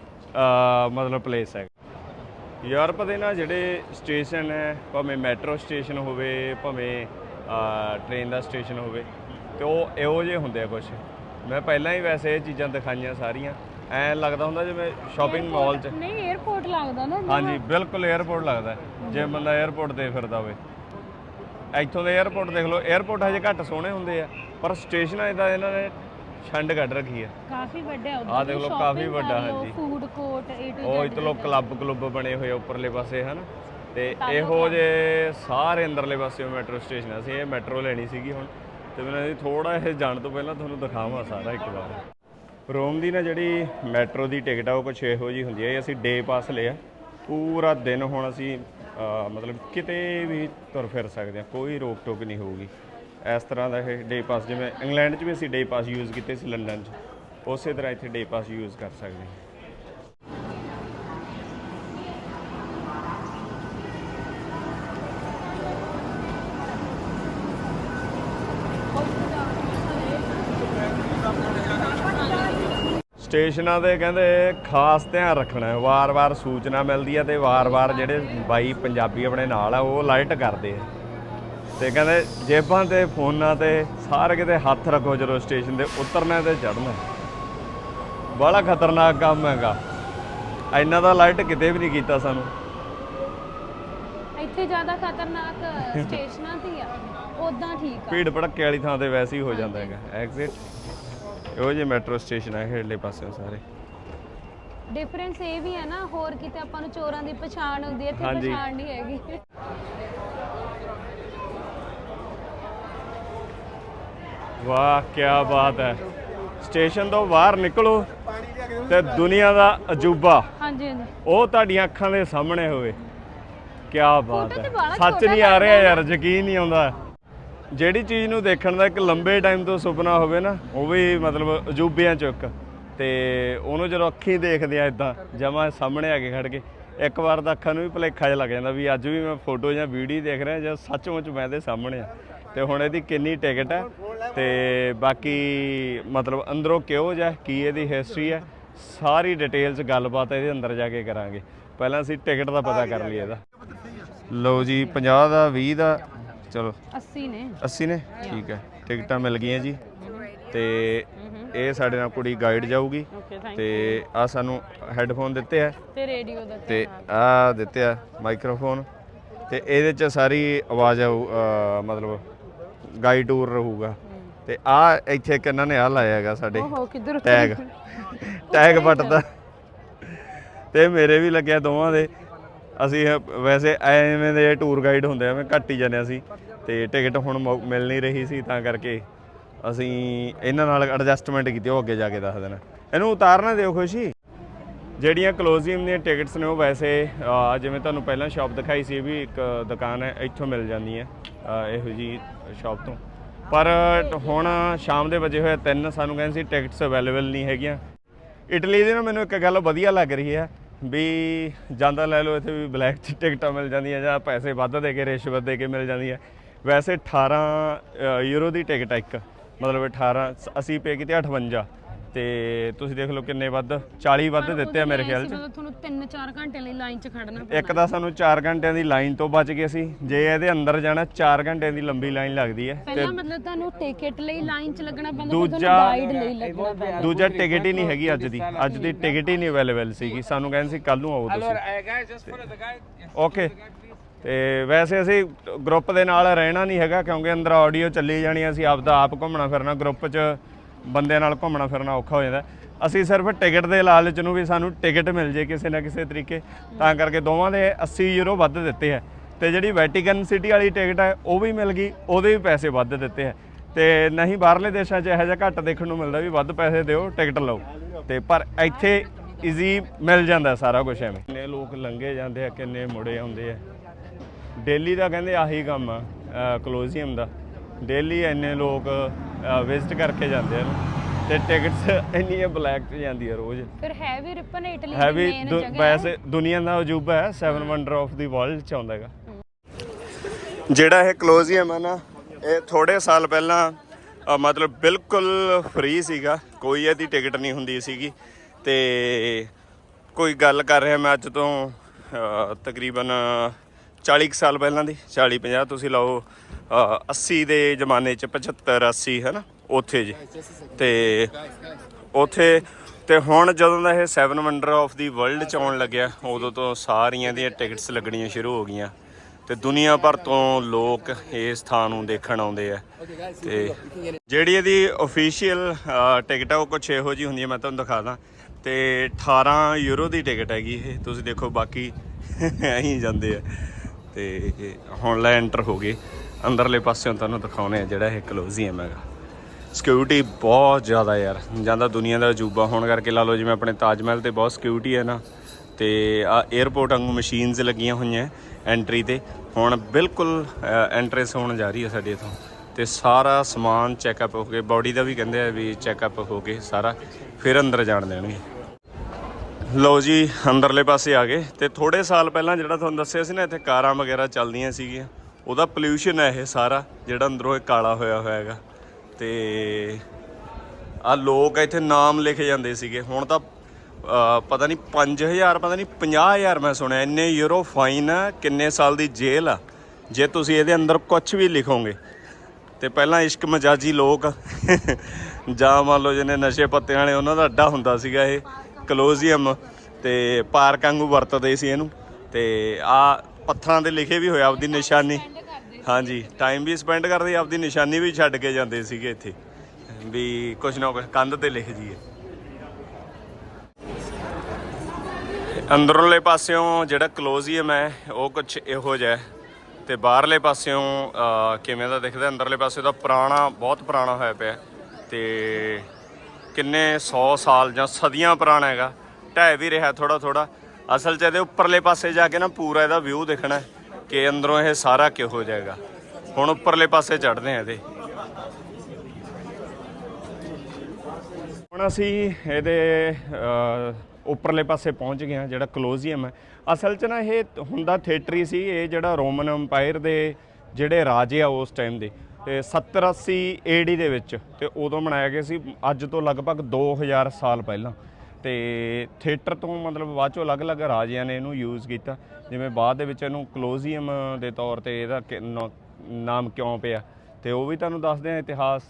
ਮਤਲਬ ਪਲੇਸ ਹੈ ਯੂਰਪ ਦੇ ਨਾ ਜਿਹੜੇ ਸਟੇਸ਼ਨ ਹੈ, ਭਾਵੇਂ ਮੈਟਰੋ ਸਟੇਸ਼ਨ ਹੋਵੇ, ਭਾਵੇਂ ਟ੍ਰੇਨ ਦਾ ਸਟੇਸ਼ਨ ਹੋਵੇ, ਤੇ ਉਹ ਇਹੋ ਜਿਹੇ ਹੁੰਦੇ ਆ ਕੁਝ ਮੈਂ ਪਹਿਲਾਂ ਹੀ ਵੈਸੇ ਇਹ ਚੀਜ਼ਾਂ ਦਿਖਾਈਆਂ ਸਾਰੀਆਂ। ਐ ਲੱਗਦਾ ਹੁੰਦਾ ਜਿਵੇਂ ਸ਼ਾਪਿੰਗ ਮਾਲ 'ਚ। ਨਹੀਂ 에어ਪੋਰਟ ਲੱਗਦਾ ਨਾ ਹਾਂਜੀ ਬਿਲਕੁਲ 에어ਪੋਰਟ ਲੱਗਦਾ ਹੈ। ਜੇ ਬੰਦਾ 에어ਪੋਰਟ ਤੇ ਫਿਰਦਾ ਹੋਵੇ। ਇੱਥੋਂ ਦੇ 에어ਪੋਰਟ ਦੇਖ ਲਓ 에어ਪੋਰਟ ਹਜੇ ਘੱਟ ਸੋਹਣੇ ਹੁੰਦੇ ਆ ਪਰ ਸਟੇਸ਼ਨਾਂ ਇਦਾਂ ਇਹਨਾਂ ਨੇ ਛੰਡ ਕੱਢ ਰੱਖੀ ਆ। ਕਾਫੀ ਵੱਡਾ ਉਹਦਾ ਆਹ ਦੇਖ ਲਓ, ਕਾਫੀ ਵੱਡਾ, ਹਾਂਜੀ। ਫੂਡ ਕੋਰਟ ਏ ਟੂ ਉਹ ਇੱਥੇ ਲੋ ਕਲੱਬ ਕਲੁੱਬ ਬਣੇ ਹੋਏ ਉੱਪਰਲੇ ਪਾਸੇ ਹਨ। ਤੇ ਇਹੋ ਜੇ ਸਾਰੇ ਅੰਦਰਲੇ ਪਾਸੇ ਮੈਟਰੋ ਸਟੇਸ਼ਨ ਆ। ਅਸੀਂ ਇਹ ਮੈਟਰੋ ਲੈਣੀ ਸੀਗੀ ਹੁਣ। ਤੇ ਮੈਨੂੰ ਥੋੜਾ ਇਹ ਜਾਣ ਤੋਂ ਪਹਿਲਾਂ ਤੁਹਾਨੂੰ ਦਿਖਾਵਾਂ ਸਾਰਾ ਇੱਕ ਵਾਰ। ਰੋਮ ਦੀ ਨਾ ਜਿਹੜੀ ਮੈਟਰੋ ਦੀ ਟਿਕਟ ਆ, ਉਹ ਕੁਛ ਇਹੋ ਜੀ ਹੁੰਦੀ ਹੈ ਇਹ ਅਸੀਂ ਡੇ ਪਾਸ ਲਿਆ ਪੂਰਾ ਦਿਨ ਹੁਣ ਅਸੀਂ ਮਤਲਬ ਕਿਤੇ ਵੀ ਤੁਰ ਫਿਰ ਸਕਦੇ ਹਾਂ ਕੋਈ ਰੋਕ ਟੋਕ ਨਹੀਂ ਹੋਊਗੀ। ਇਸ ਤਰ੍ਹਾਂ ਦਾ ਇਹ ਡੇ ਪਾਸ ਜਿਵੇਂ ਇੰਗਲੈਂਡ 'ਚ ਵੀ ਅਸੀਂ ਡੇ ਪਾਸ ਯੂਜ਼ ਕੀਤੇ ਸੀ, ਲੰਡਨ 'ਚ। ਉਸੇ ਤਰ੍ਹਾਂ ਇੱਥੇ ਡੇ ਪਾਸ ਯੂਜ਼ ਕਰ ਸਕਦੇ ਹਾਂ ਸਟੇਸ਼ਨਾਂ ਦੇ ਕਹਿੰਦੇ ਖਾਸ ਧਿਆਨ ਰੱਖਣਾ ਹੈ। ਵਾਰ-ਵਾਰ ਸੂਚਨਾ ਮਿਲਦੀ ਹੈ ਤੇ ਵਾਰ-ਵਾਰ ਜਿਹੜੇ ਬਾਈ ਪੰਜਾਬੀ ਆਪਣੇ ਨਾਲ ਆ ਉਹ ਅਲਰਟ ਕਰਦੇ ਆ। ਤੇ ਕਹਿੰਦੇ ਜੇਬਾਂ ਤੇ ਫੋਨਾਂ ਤੇ ਸਾਰੇ ਕਿਤੇ ਹੱਥ ਰੱਖੋ ਜਦੋਂ ਸਟੇਸ਼ਨ ਤੇ ਉਤਰਨਾ ਤੇ ਚੜਨਾ ਬੜਾ ਖਤਰਨਾਕ ਕੰਮ ਹੈਗਾ। ਇੰਨਾ ਦਾ ਅਲਰਟ ਕਿਤੇ ਵੀ ਨਹੀਂ ਕੀਤਾ ਸਾਨੂੰ। ਇੱਥੇ ਜ਼ਿਆਦਾ ਖਤਰਨਾਕ ਸਟੇਸ਼ਨਾਂ ਤੇ ਆ ਉਦਾਂ ਠੀਕ ਆ। ਭੀੜ ਭੜੱਕੇ ਵਾਲੀ ਥਾਂ ਤੇ ਵੈਸੇ ਹੀ ਹੋ ਜਾਂਦਾ ਹੈਗਾ। ਐਗਜ਼ਿਟ ਇਹੋ ਜਿਹੇ ਮੈਟਰੋ ਸਟੇਸ਼ਨ ਹੈ ਹੇਠਲੇ ਪਾਸੇ ਸਾਰੇ। ਡਿਫਰੈਂਸ ਇਹ ਵੀ ਹੈ ਨਾ ਹੋਰ ਕਿਤੇ ਆਪਾਂ ਨੂੰ ਚੋਰਾਂ ਦੀ ਪਛਾਣ ਹੁੰਦੀ ਹੈ ਇੱਥੇ ਹਾਂਜੀ। ਪਛਾਣ ਨਹੀਂ ਹੈਗੀ। ਵਾਹ ਕੀ ਬਾਤ ਹੈ। ਸਟੇਸ਼ਨ ਤੋਂ ਬਾਹਰ ਨਿਕਲੋ ਤੇ ਦੁਨੀਆ ਦਾ ਅਜੂਬਾ। ਹਾਂਜੀ ਹਾਂਜੀ। ਉਹ ਤੁਹਾਡੀਆਂ ਅੱਖਾਂ ਦੇ ਸਾਹਮਣੇ ਹੋਵੇ। ਕੀ ਬਾਤ ਤੇ ਹੈ। ਬਾਹਲਾ ਸੱਚ ਛੋਟਾ ਨਹੀਂ ਆ ਰਿਹਾ ਯਾਰ ਯਕੀਨ ਨਹੀਂ ਆਉਂਦਾ। ਜਿਹੜੀ ਚੀਜ਼ ਨੂੰ ਦੇਖਣ ਦਾ ਇੱਕ ਲੰਬੇ ਟਾਈਮ ਤੋਂ ਸੁਪਨਾ ਹੋਵੇ ਨਾ, ਉਹ ਵੀ ਮਤਲਬ ਅਜੂਬਿਆਂ ਚੋਂ ਇੱਕ। ਤੇ ਉਹਨੂੰ ਜਦੋਂ ਅੱਖੀਂ ਦੇਖਦੇ ਆ ਇਦਾਂ ਜਮਾ ਸਾਹਮਣੇ ਆ ਕੇ ਖੜ ਕੇ, ਇੱਕ ਵਾਰ ਤਾਂ ਅੱਖਾਂ ਨੂੰ ਵੀ ਭੁਲੇਖਾ ਜਿਹਾ ਲੱਗ ਜਾਂਦਾ ਵੀ ਅੱਜ ਵੀ ਮੈਂ ਫੋਟੋ ਜਾਂ ਵੀਡੀਓ ਦੇਖ ਰਿਹਾ ਜਾਂ ਸੱਚਮੁੱਚ ਮੈਂ ਇਹਦੇ ਸਾਹਮਣੇ ਆ। ਤੇ ਹੁਣ ਇਹਦੀ ਕਿੰਨੀ ਟਿਕਟ ਹੈ ਤੇ ਬਾਕੀ ਮਤਲਬ ਅੰਦਰੋਂ ਕਿਹੋ ਜਿਹਾ ਕੀ ਇਹਦੀ ਹਿਸਟਰੀ ਹੈ ਸਾਰੀ ਡਿਟੇਲਸ ਗੱਲਬਾਤ ਇਹਦੇ ਅੰਦਰ ਜਾ ਕੇ ਕਰਾਂਗੇ। ਪਹਿਲਾਂ ਅਸੀਂ ਟਿਕਟ ਦਾ ਪਤਾ ਕਰ ਲਈਏ ਇਹਦਾ। ਲਓ ਜੀ 50 ਦਾ 20 ਦਾ ਚਲੋ। 80 ਨੇ। 80 ਨੇ? ਠੀਕ ਹੈ। ਟਿਕਟਾਂ ਮਿਲ ਗਈਆਂ ਜੀ। ਤੇ ਇਹ ਸਾਡੇ ਨਾਲ ਕੁੜੀ ਗਾਈਡ ਜਾਊਗੀ। ਓਕੇ ਥੈਂਕ ਤੇ ਆ ਸਾਨੂੰ ਹੈੱਡਫੋਨ ਦਿੱਤੇ ਆ। ਤੇ ਰੇਡੀਓ ਦਾ ਤੇ ਆ ਦਿੱਤੇ ਆ ਮਾਈਕ੍ਰੋਫੋਨ ਤੇ ਇਹਦੇ ਚ ਸਾਰੀ ਆਵਾਜ਼ ਆਊ ਮਤਲਬ ਗਾਈਡ ਟੂਰ ਰਹੂਗਾ। ਤੇ ਆ ਇੱਥੇ ਇੱਕ ਇਹਨਾਂ ਨੇ ਆ ਲਾਇਆ ਹੈਗਾ ਸਾਡੇ। ਓਹੋ ਕਿੱਧਰ ਟੈਗ ਟੈਗ ਪੱਟਦਾ ਤੇ ਮੇਰੇ ਵੀ ਲੱਗਿਆ ਦੋਵਾਂ ਦੇ। ਅਸੀਂ ਵੈਸੇ ਐਵੇਂ ਦੇ ਟੂਰ ਗਾਈਡ ਹੁੰਦੇ ਆ ਮੈਂ ਘੱਟ ਹੀ ਜਾਂਦੇ ਸੀ ਤੇ ਟਿਕਟ ਹੁਣ ਮੌ- ਮਿਲ ਨਹੀਂ ਰਹੀ ਸੀ ਤਾਂ ਕਰਕੇ ਅਸੀਂ ਇਹਨਾਂ ਨਾਲ ਐਡਜਸਟਮੈਂਟ ਕੀਤੀ ਉਹ ਅੱਗੇ ਜਾ ਕੇ ਦੱਸ ਦੇਣਾ। ਇਹਨੂੰ ਉਤਾਰਨਾ ਦਿਓ ਖੁਸ਼ੀ। ਜਿਹੜੀਆਂ ਕਲੋਜ਼ੀਅਮ ਦੀਆਂ ਟਿਕਟਸ ਨੇ ਉਹ ਵੈਸੇ ਅਹ, ਜਿਵੇਂ ਤੁਹਾਨੂੰ ਪਹਿਲਾਂ ਸ਼ਾਪ ਦਿਖਾਈ ਸੀ ਇਹ ਵੀ ਇੱਕ ਦੁਕਾਨ ਹੈ ਇੱਥੋਂ ਮਿਲ ਜਾਂਦੀ ਹੈ ਅਹ, ਇਹੋ ਜੀ ਸ਼ਾਪ ਤੋਂ। ਪਰ ਹੁਣ ਸ਼ਾਮ ਦੇ ਵਜੇ ਹੋਏ ਤਿੰਨ ਸਾਨੂੰ ਕਹਿੰਦੇ ਸੀ ਟਿਕਟਸ ਅਵੇਲੇਬਲ ਨਹੀਂ ਹੈਗੀਆਂ। ਇਟਲੀ ਦੀ ਨਾ ਮੈਨੂੰ ਇੱਕ ਗੱਲ ਵਧੀਆ ਲੱਗ ਰਹੀ ਹੈ ਵੀ ਜਾਂਦਾ ਲੈ ਲਓ ਇੱਥੇ ਵੀ ਬਲੈਕ 'ਚ ਟਿਕਟਾਂ ਮਿਲ ਜਾਂਦੀਆਂ ਜਾਂ ਪੈਸੇ ਵੱਧ ਦੇ ਕੇ ਰਿਸ਼ਵਤ ਦੇ ਕੇ ਮਿਲ ਜਾਂਦੀ ਹੈ ਵੈਸੇ 18 ਯੂਰੋ ਦੀ ਟਿਕਟ ਹੈ ਇੱਕ। ਮਤਲਬ 18 ਅਸੀਂ ਪੇ ਕੀਤੀ 58 ਤੇ ਤੁਸੀਂ ਦੇਖ ਲਓ ਕਿੰਨੇ ਵੱਧ 40 ਵੱਧ ਦਿੱਤੇ ਆ ਮੇਰੇ ਖਿਆਲ 'ਚ। ਤੁਹਾਨੂੰ 3-4 ਘੰਟੇ ਲਈ ਲਾਈਨ 'ਚ ਖੜਨਾ ਇੱਕ ਤਾਂ ਸਾਨੂੰ 4 ਘੰਟਿਆਂ ਦੀ ਲਾਈਨ ਤੋਂ ਬਚ ਗਏ ਸੀ ਜੇ ਇਹਦੇ ਅੰਦਰ ਜਾਣਾ 4 ਘੰਟਿਆਂ ਦੀ ਲੰਬੀ ਲਾਈਨ ਲੱਗਦੀ ਹੈ। ਪਹਿਲਾਂ ਮਤਲਬ ਤੁਹਾਨੂੰ ਟਿਕਟ ਲਈ ਲਾਈਨ 'ਚ ਲੱਗਣਾ ਪੈਂਦਾ ਦੂਜਾ- ਤੁਹਾਨੂੰ ਗਾਈਡ ਲਈ ਲੱਗਣਾ ਪੈਂਦਾ। ਦੂਜਾ ਟਿਕਟ ਹੀ ਨਹੀਂ ਹੈਗੀ ਅੱਜ ਦੀ। ਅੱਜ ਦੀ ਟਿਕਟ ਹੀ ਨਹੀਂ ਅਵੇਲੇਬਲ ਸੀਗੀ। ਸਾਨੂੰ ਕਹਿੰਦੇ ਸੀ ਕੱਲ ਨੂੰ ਆਓ ਤੁਸੀਂ। ਓਕੇ ਤੇ ਵੈਸੇ ਅਸੀਂ ਗਰੁੱਪ ਦੇ ਨਾਲ ਰਹਿਣਾ ਨਹੀਂ ਹੈਗਾ ਕਿਉਂਕਿ ਅੰਦਰ ਆਡੀਓ ਚੱਲੀ ਜਾਣੀ ਅਸੀਂ ਆਪ ਦਾ ਆਪ ਘੁੰਮਣਾ ਫਿਰਨਾ ਗਰੁੱਪ 'ਚ। ਬੰਦਿਆਂ ਨਾਲ ਘੁੰਮਣਾ ਫਿਰਨਾ ਔਖਾ ਹੋ ਜਾਂਦਾ। ਅਸੀਂ ਸਿਰਫ ਟਿਕਟ ਦੇ ਲਾਲਚ ਨੂੰ ਵੀ ਸਾਨੂੰ ਟਿਕਟ ਮਿਲ ਜੇ ਕਿਸੇ ਨਾ ਕਿਸੇ ਤਰੀਕੇ, ਤਾਂ ਕਰਕੇ ਦੋਵਾਂ ਦੇ 80 ਯੂਰੋ ਵੱਧ ਦਿੱਤੇ ਹੈ। ਤੇ ਜਿਹੜੀ ਵੈਟੀਕਨ ਸਿਟੀ ਵਾਲੀ ਟਿਕਟ ਹੈ, ਉਹ ਵੀ ਮਿਲ ਗਈ, ਉਹਦੇ ਵੀ ਪੈਸੇ ਵੱਧ ਦਿੱਤੇ ਹੈ। ਤੇ ਨਹੀਂ, ਬਾਹਰਲੇ ਦੇਸ਼ਾਂ 'ਚ ਇਹੋ ਜਿਹਾ ਘੱਟ ਦੇਖਣ ਨੂੰ ਮਿਲਦਾ ਵੀ ਵੱਧ ਪੈਸੇ ਦਿਓ, ਟਿਕਟ ਲਓ। ਤੇ ਪਰ ਇੱਥੇ ਈਜ਼ੀ ਮਿਲ ਜਾਂਦਾ ਸਾਰਾ ਕੁਝ ਐਵੇਂ। ਕਿੰਨੇ ਲੋਕ ਲੰਘੇ ਜਾਂਦੇ ਆ, ਕਿੰਨੇ ਮੁੜੇ ਆਉਂਦੇ ਆ। ਡੇਲੀ ਦਾ ਕਹਿੰਦੇ ਆਹੀ ਕੰਮ ਆ ਕਲੋਜ਼ੀਅਮ ਦਾ। ਡੇਲੀ ਇੰਨੇ ਲੋਕ ਵਿਜ਼ਿਟ ਕਰਕੇ ਜਾਂਦੇ ਹਨ ਤੇ ਟਿਕਟਸ ਇੰਨੀਆਂ ਬਲੈਕ 'ਚ ਜਾਂਦੀ ਆ ਰੋਜ਼। ਫਿਰ ਹੈ ਵੀ ਰਿਪਨ ਇਟਲੀ ਹੈ ਦੀ ਵੀ ਮੇਨ ਦੁ- ਜਗ੍ਹਾ ਹੈ। ਵੈਸੇ ਦੁਨੀਆ ਦਾ ਅਜੂਬਾ ਹੈ 7 ਵੰਡਰ ਆਫ ਦੀ ਵਰਲਡ ਚ ਆਉਂਦਾ ਹੈਗਾ। ਜਿਹੜਾ ਇਹ ਕਲੋਜ਼ੀਅਮ ਹੈ ਨਾ ਇਹ ਥੋੜੇ ਸਾਲ ਪਹਿਲਾਂ ਮਤਲਬ ਬਿਲਕੁਲ ਫ੍ਰੀ ਸੀਗਾ। ਕੋਈ ਇਹਦੀ ਟਿਕਟ ਨਹੀਂ ਹੁੰਦੀ ਸੀਗੀ। ਤੇ ਕੋਈ ਗੱਲ ਕਰ ਰਿਹਾ ਮੈਂ ਅੱਜ ਤੋਂ ਤਕਰੀਬਨ 40 ਕੁ ਸਾਲ ਪਹਿਲਾਂ ਦੀ 40 50 ਤੁਸੀਂ ਲਾਓ। 80 ਦੇ ਜ਼ਮਾਨੇ ਚ 75 80 ਹੈ ਨਾ ਉੱਥੇ ਜੀ। ਤੇ ਉੱਥੇ, ਤੇ ਹੁਣ ਜਦੋਂ ਦਾ ਇਹ 7 ਵੰਡਰ ਆਫ ਦੀ ਵਰਲਡ ਚ ਆਉਣ ਲੱਗਿਆ, ਉਦੋਂ ਤੋਂ ਸਾਰੀਆਂ ਦੀਆਂ ਟਿਕਟਸ ਲੱਗਣੀਆਂ ਸ਼ੁਰੂ ਹੋ ਗਈਆਂ। ਤੇ ਦੁਨੀਆ ਭਰ ਤੋਂ ਲੋਕ ਇਸ ਥਾਂ ਨੂੰ ਦੇਖਣ ਆਉਂਦੇ ਆ। ਤੇ ਜਿਹੜੀ ਇਹਦੀ ਅਫੀਸ਼ੀਅਲ ਟਿਕਟ ਆ, ਉਹ ਕੁਛ ਇਹੋ ਜੀ ਹੁੰਦੀ ਹੈ ਮੈਂ ਤੁਹਾਨੂੰ ਦਿਖਾ ਦਾਂ। ਤੇ 18 ਯੂਰੋ ਦੀ ਟਿਕਟ ਹੈਗੀ ਇਹ। ਤੁਸੀਂ ਦੇਖੋ ਬਾਕੀ, ਐਂ ਹੀ ਜਾਂਦੇ ਆ। ਤੇ ਹੁਣ ਲੈ ਐਂਟਰ ਹੋ ਗਏ। ਅੰਦਰਲੇ ਪਾਸਿਓਂ ਤੁਹਾਨੂੰ ਦਿਖਾਉਣੇ ਆ ਜਿਹੜਾ ਇਹ ਕਲੋਜ਼ੀਅਮ ਹੈਗਾ ਸਿਕਿਉਰਿਟੀ ਬਹੁਤ ਜ਼ਿਆਦਾ ਯਾਰ। ਜਾਂਦਾ ਦੁਨੀਆ ਦਾ ਅਜੂਬਾ ਹੋਣ ਕਰਕੇ ਲਾ ਲਓ, ਜਿਵੇਂ ਆਪਣੇ ਤਾਜ ਮਹਿਲ ਤੇ ਬਹੁਤ ਸਿਕਿਉਰਿਟੀ ਹੈ ਨਾ। ਤੇ ਆ 에어ਪੋਰਟ ਵਾਂਗੂ ਮਸ਼ੀਨਸ ਲੱਗੀਆਂ ਹੋਈਆਂ ਐਂਟਰੀ ਤੇ। ਹੁਣ ਬਿਲਕੁਲ ਐਂਟਰੈਂਸ ਹੋਣ ਜਾ ਰਹੀ ਹੈ ਸਾਡੇ ਇਥੋਂ। ਤੇ ਸਾਰਾ ਸਮਾਨ ਚੈੱਕਅਪ ਹੋ ਕੇ ਬਾਡੀ ਦਾ ਵੀ ਕਹਿੰਦੇ ਆ ਵੀ ਚੈੱਕਅਪ ਹੋ ਕੇ ਸਾਰਾ ਫਿਰ ਅੰਦਰ ਜਾਣ ਦੇਣਗੇ। ਲਓ ਜੀ, ਅੰਦਰਲੇ ਪਾਸੇ ਆ ਗਏ। ਤੇ ਥੋੜੇ ਸਾਲ ਪਹਿਲਾਂ ਜਿਹੜਾ ਤੁਹਾਨੂੰ ਦੱਸਿਆ ਸੀ ਨਾ, ਇੱਥੇ ਕਾਰਾਂ ਵਗੈਰਾ ਚੱਲਦੀਆਂ ਸੀਗੀਆਂ। ਉਹਦਾ ਪੋਲਿਊਸ਼ਨ ਹੈ ਇਹ ਸਾਰਾ, ਜਿਹੜਾ ਅੰਦਰੋਂ ਇਹ ਕਾਲਾ ਹੋਇਆ ਹੋਇਆ ਹੈਗਾ। ਤੇ ਆ ਲੋਕ ਇੱਥੇ ਨਾਮ ਲਿਖੇ ਜਾਂਦੇ ਸੀਗੇ। ਹੁਣ ਤਾਂ ਪਤਾ ਨਹੀਂ 5000 ਪਤਾ ਨਹੀਂ 50000 ਮੈਂ ਸੁਣਿਆ, ਇੰਨੇ ਯੂਰੋ ਫਾਈਨ ਆ, ਕਿੰਨੇ ਸਾਲ ਦੀ ਜੇਲ੍ਹ ਆ। ਜੇ ਤੁਸੀਂ ਇਹਦੇ ਅੰਦਰ ਕੁਝ ਵੀ ਲਿਖੋਗੇ, ਤੇ ਪਹਿਲਾਂ ਇਸ਼ਕ ਮਜਾਜੀ ਲੋਕ ਜਾਂ ਮੰਨ ਲਓ ਜਿਹਨੇ ਨਸ਼ੇ ਪੱਤੇ ਵਾਲੇ, ਉਹਨਾਂ ਦਾ ਅੱਡਾ ਹੁੰਦਾ ਸੀਗਾ ਇਹ ਕਲੋਜ਼ੀਅਮ ਤੇ ਪਾਰਕ ਵਾਂਗੂ ਵਰਤਦੇ ਸੀ ਇਹਨੂੰ। ਤੇ ਆ ਪੱਥਰਾਂ ਤੇ ਲਿਖੇ ਵੀ ਹੋਇਆ ਆਪਦੀ ਨਿਸ਼ਾਨੀ। ਹਾਂਜੀ ਟਾਈਮ ਵੀ ਸਪੈਂਡ ਕਰਦੇ, ਆਪਦੀ ਨਿਸ਼ਾਨੀ ਵੀ ਛੱਡ ਕੇ ਜਾਂਦੇ ਸੀਗੇ ਇੱਥੇ। ਵੀ ਕੁਛ ਨਾ ਕੁਛ ਕੰਧ ਤੇ ਲਿਖ ਜੀਏ ਅੰਦਰਲੇ ਪਾਸਿਓਂ ਜਿਹੜਾ ਕਲੋਜ਼ੀਅਮ ਹੈ, ਉਹ ਕੁਛ ਇਹੋ ਜਿਹਾ ਹੈ। ਤੇ ਬਾਹਰਲੇ ਪਾਸਿਓਂ ਕਿਵੇਂ ਦਾ ਦਿਖਦਾ? ਅੰਦਰਲੇ ਪਾਸੇ ਦਾ ਪੁਰਾਣਾ, ਬਹੁਤ ਪੁਰਾਣਾ ਹੋਇਆ ਪਿਆ। ਤੇ ਕਿੰਨੇ 100 ਸਾਲ ਜਾਂ ਸਦੀਆਂ ਪੁਰਾਣਾ ਹੈਗਾ। ਢਹਿ ਵੀ ਰਿਹਾ ਥੋੜਾ ਥੋੜਾ ਅਸਲ 'ਚ ਇਹਦੇ ਉੱਪਰਲੇ ਪਾਸੇ ਜਾ ਕੇ ਨਾ ਪੂਰਾ ਇਹਦਾ ਵਿਊ ਦੇਖਣਾ ਕਿ ਅੰਦਰੋਂ ਇਹ ਸਾਰਾ ਕਿਹੋ ਜਾਏਗਾ ਹੁਣ ਉੱਪਰਲੇ ਪਾਸੇ ਚੜ੍ਹਦੇ ਆ ਇਹਦੇ। ਹੁਣ ਅਸੀਂ ਇਹਦੇ ਉੱਪਰਲੇ ਪਾਸੇ ਪਹੁੰਚ ਗਏ ਹਾਂ, ਜਿਹੜਾ ਕਲੋਜ਼ੀਅਮ ਹੈ। ਅਸਲ 'ਚ ਨਾ ਇਹ ਹੁੰਦਾ ਥੀਏਟਰ ਹੀ ਸੀ, ਇਹ ਜਿਹੜਾ ਰੋਮਨ ਅੰਪਾਇਰ ਦੇ ਜਿਹੜੇ ਰਾਜੇ ਆ ਉਸ ਟਾਈਮ ਦੇ। ਤੇ 70 80 ਏਡੀ ਦੇ ਵਿੱਚ ਤੇ ਉਦੋਂ ਬਣਾਇਆ ਗਿਆ ਸੀ, ਅੱਜ ਤੋਂ ਲਗਭਗ 2000 ਸਾਲ ਪਹਿਲਾਂ। ਤੇ ਥੀਏਟਰ ਤੋਂ ਮਤਲਬ ਬਾਅਦ ਚੋਂ ਅਲੱਗ-ਅਲੱਗ ਰਾਜਿਆਂ ਨੇ ਇਹਨੂੰ ਯੂਜ਼ ਕੀਤਾ। ਜਿਵੇਂ ਬਾਅਦ ਦੇ ਵਿੱਚ ਇਹਨੂੰ ਕਲੋਜ਼ੀਅਮ ਦੇ ਤੌਰ ਤੇ ਇਹਦਾ ਕਿ- ਨਾ- ਨਾਮ ਕਿਉਂ ਪਿਆ? ਤੇ ਉਹ ਵੀ ਤੁਹਾਨੂੰ ਦੱਸਦੇ ਆ ਇਤਿਹਾਸ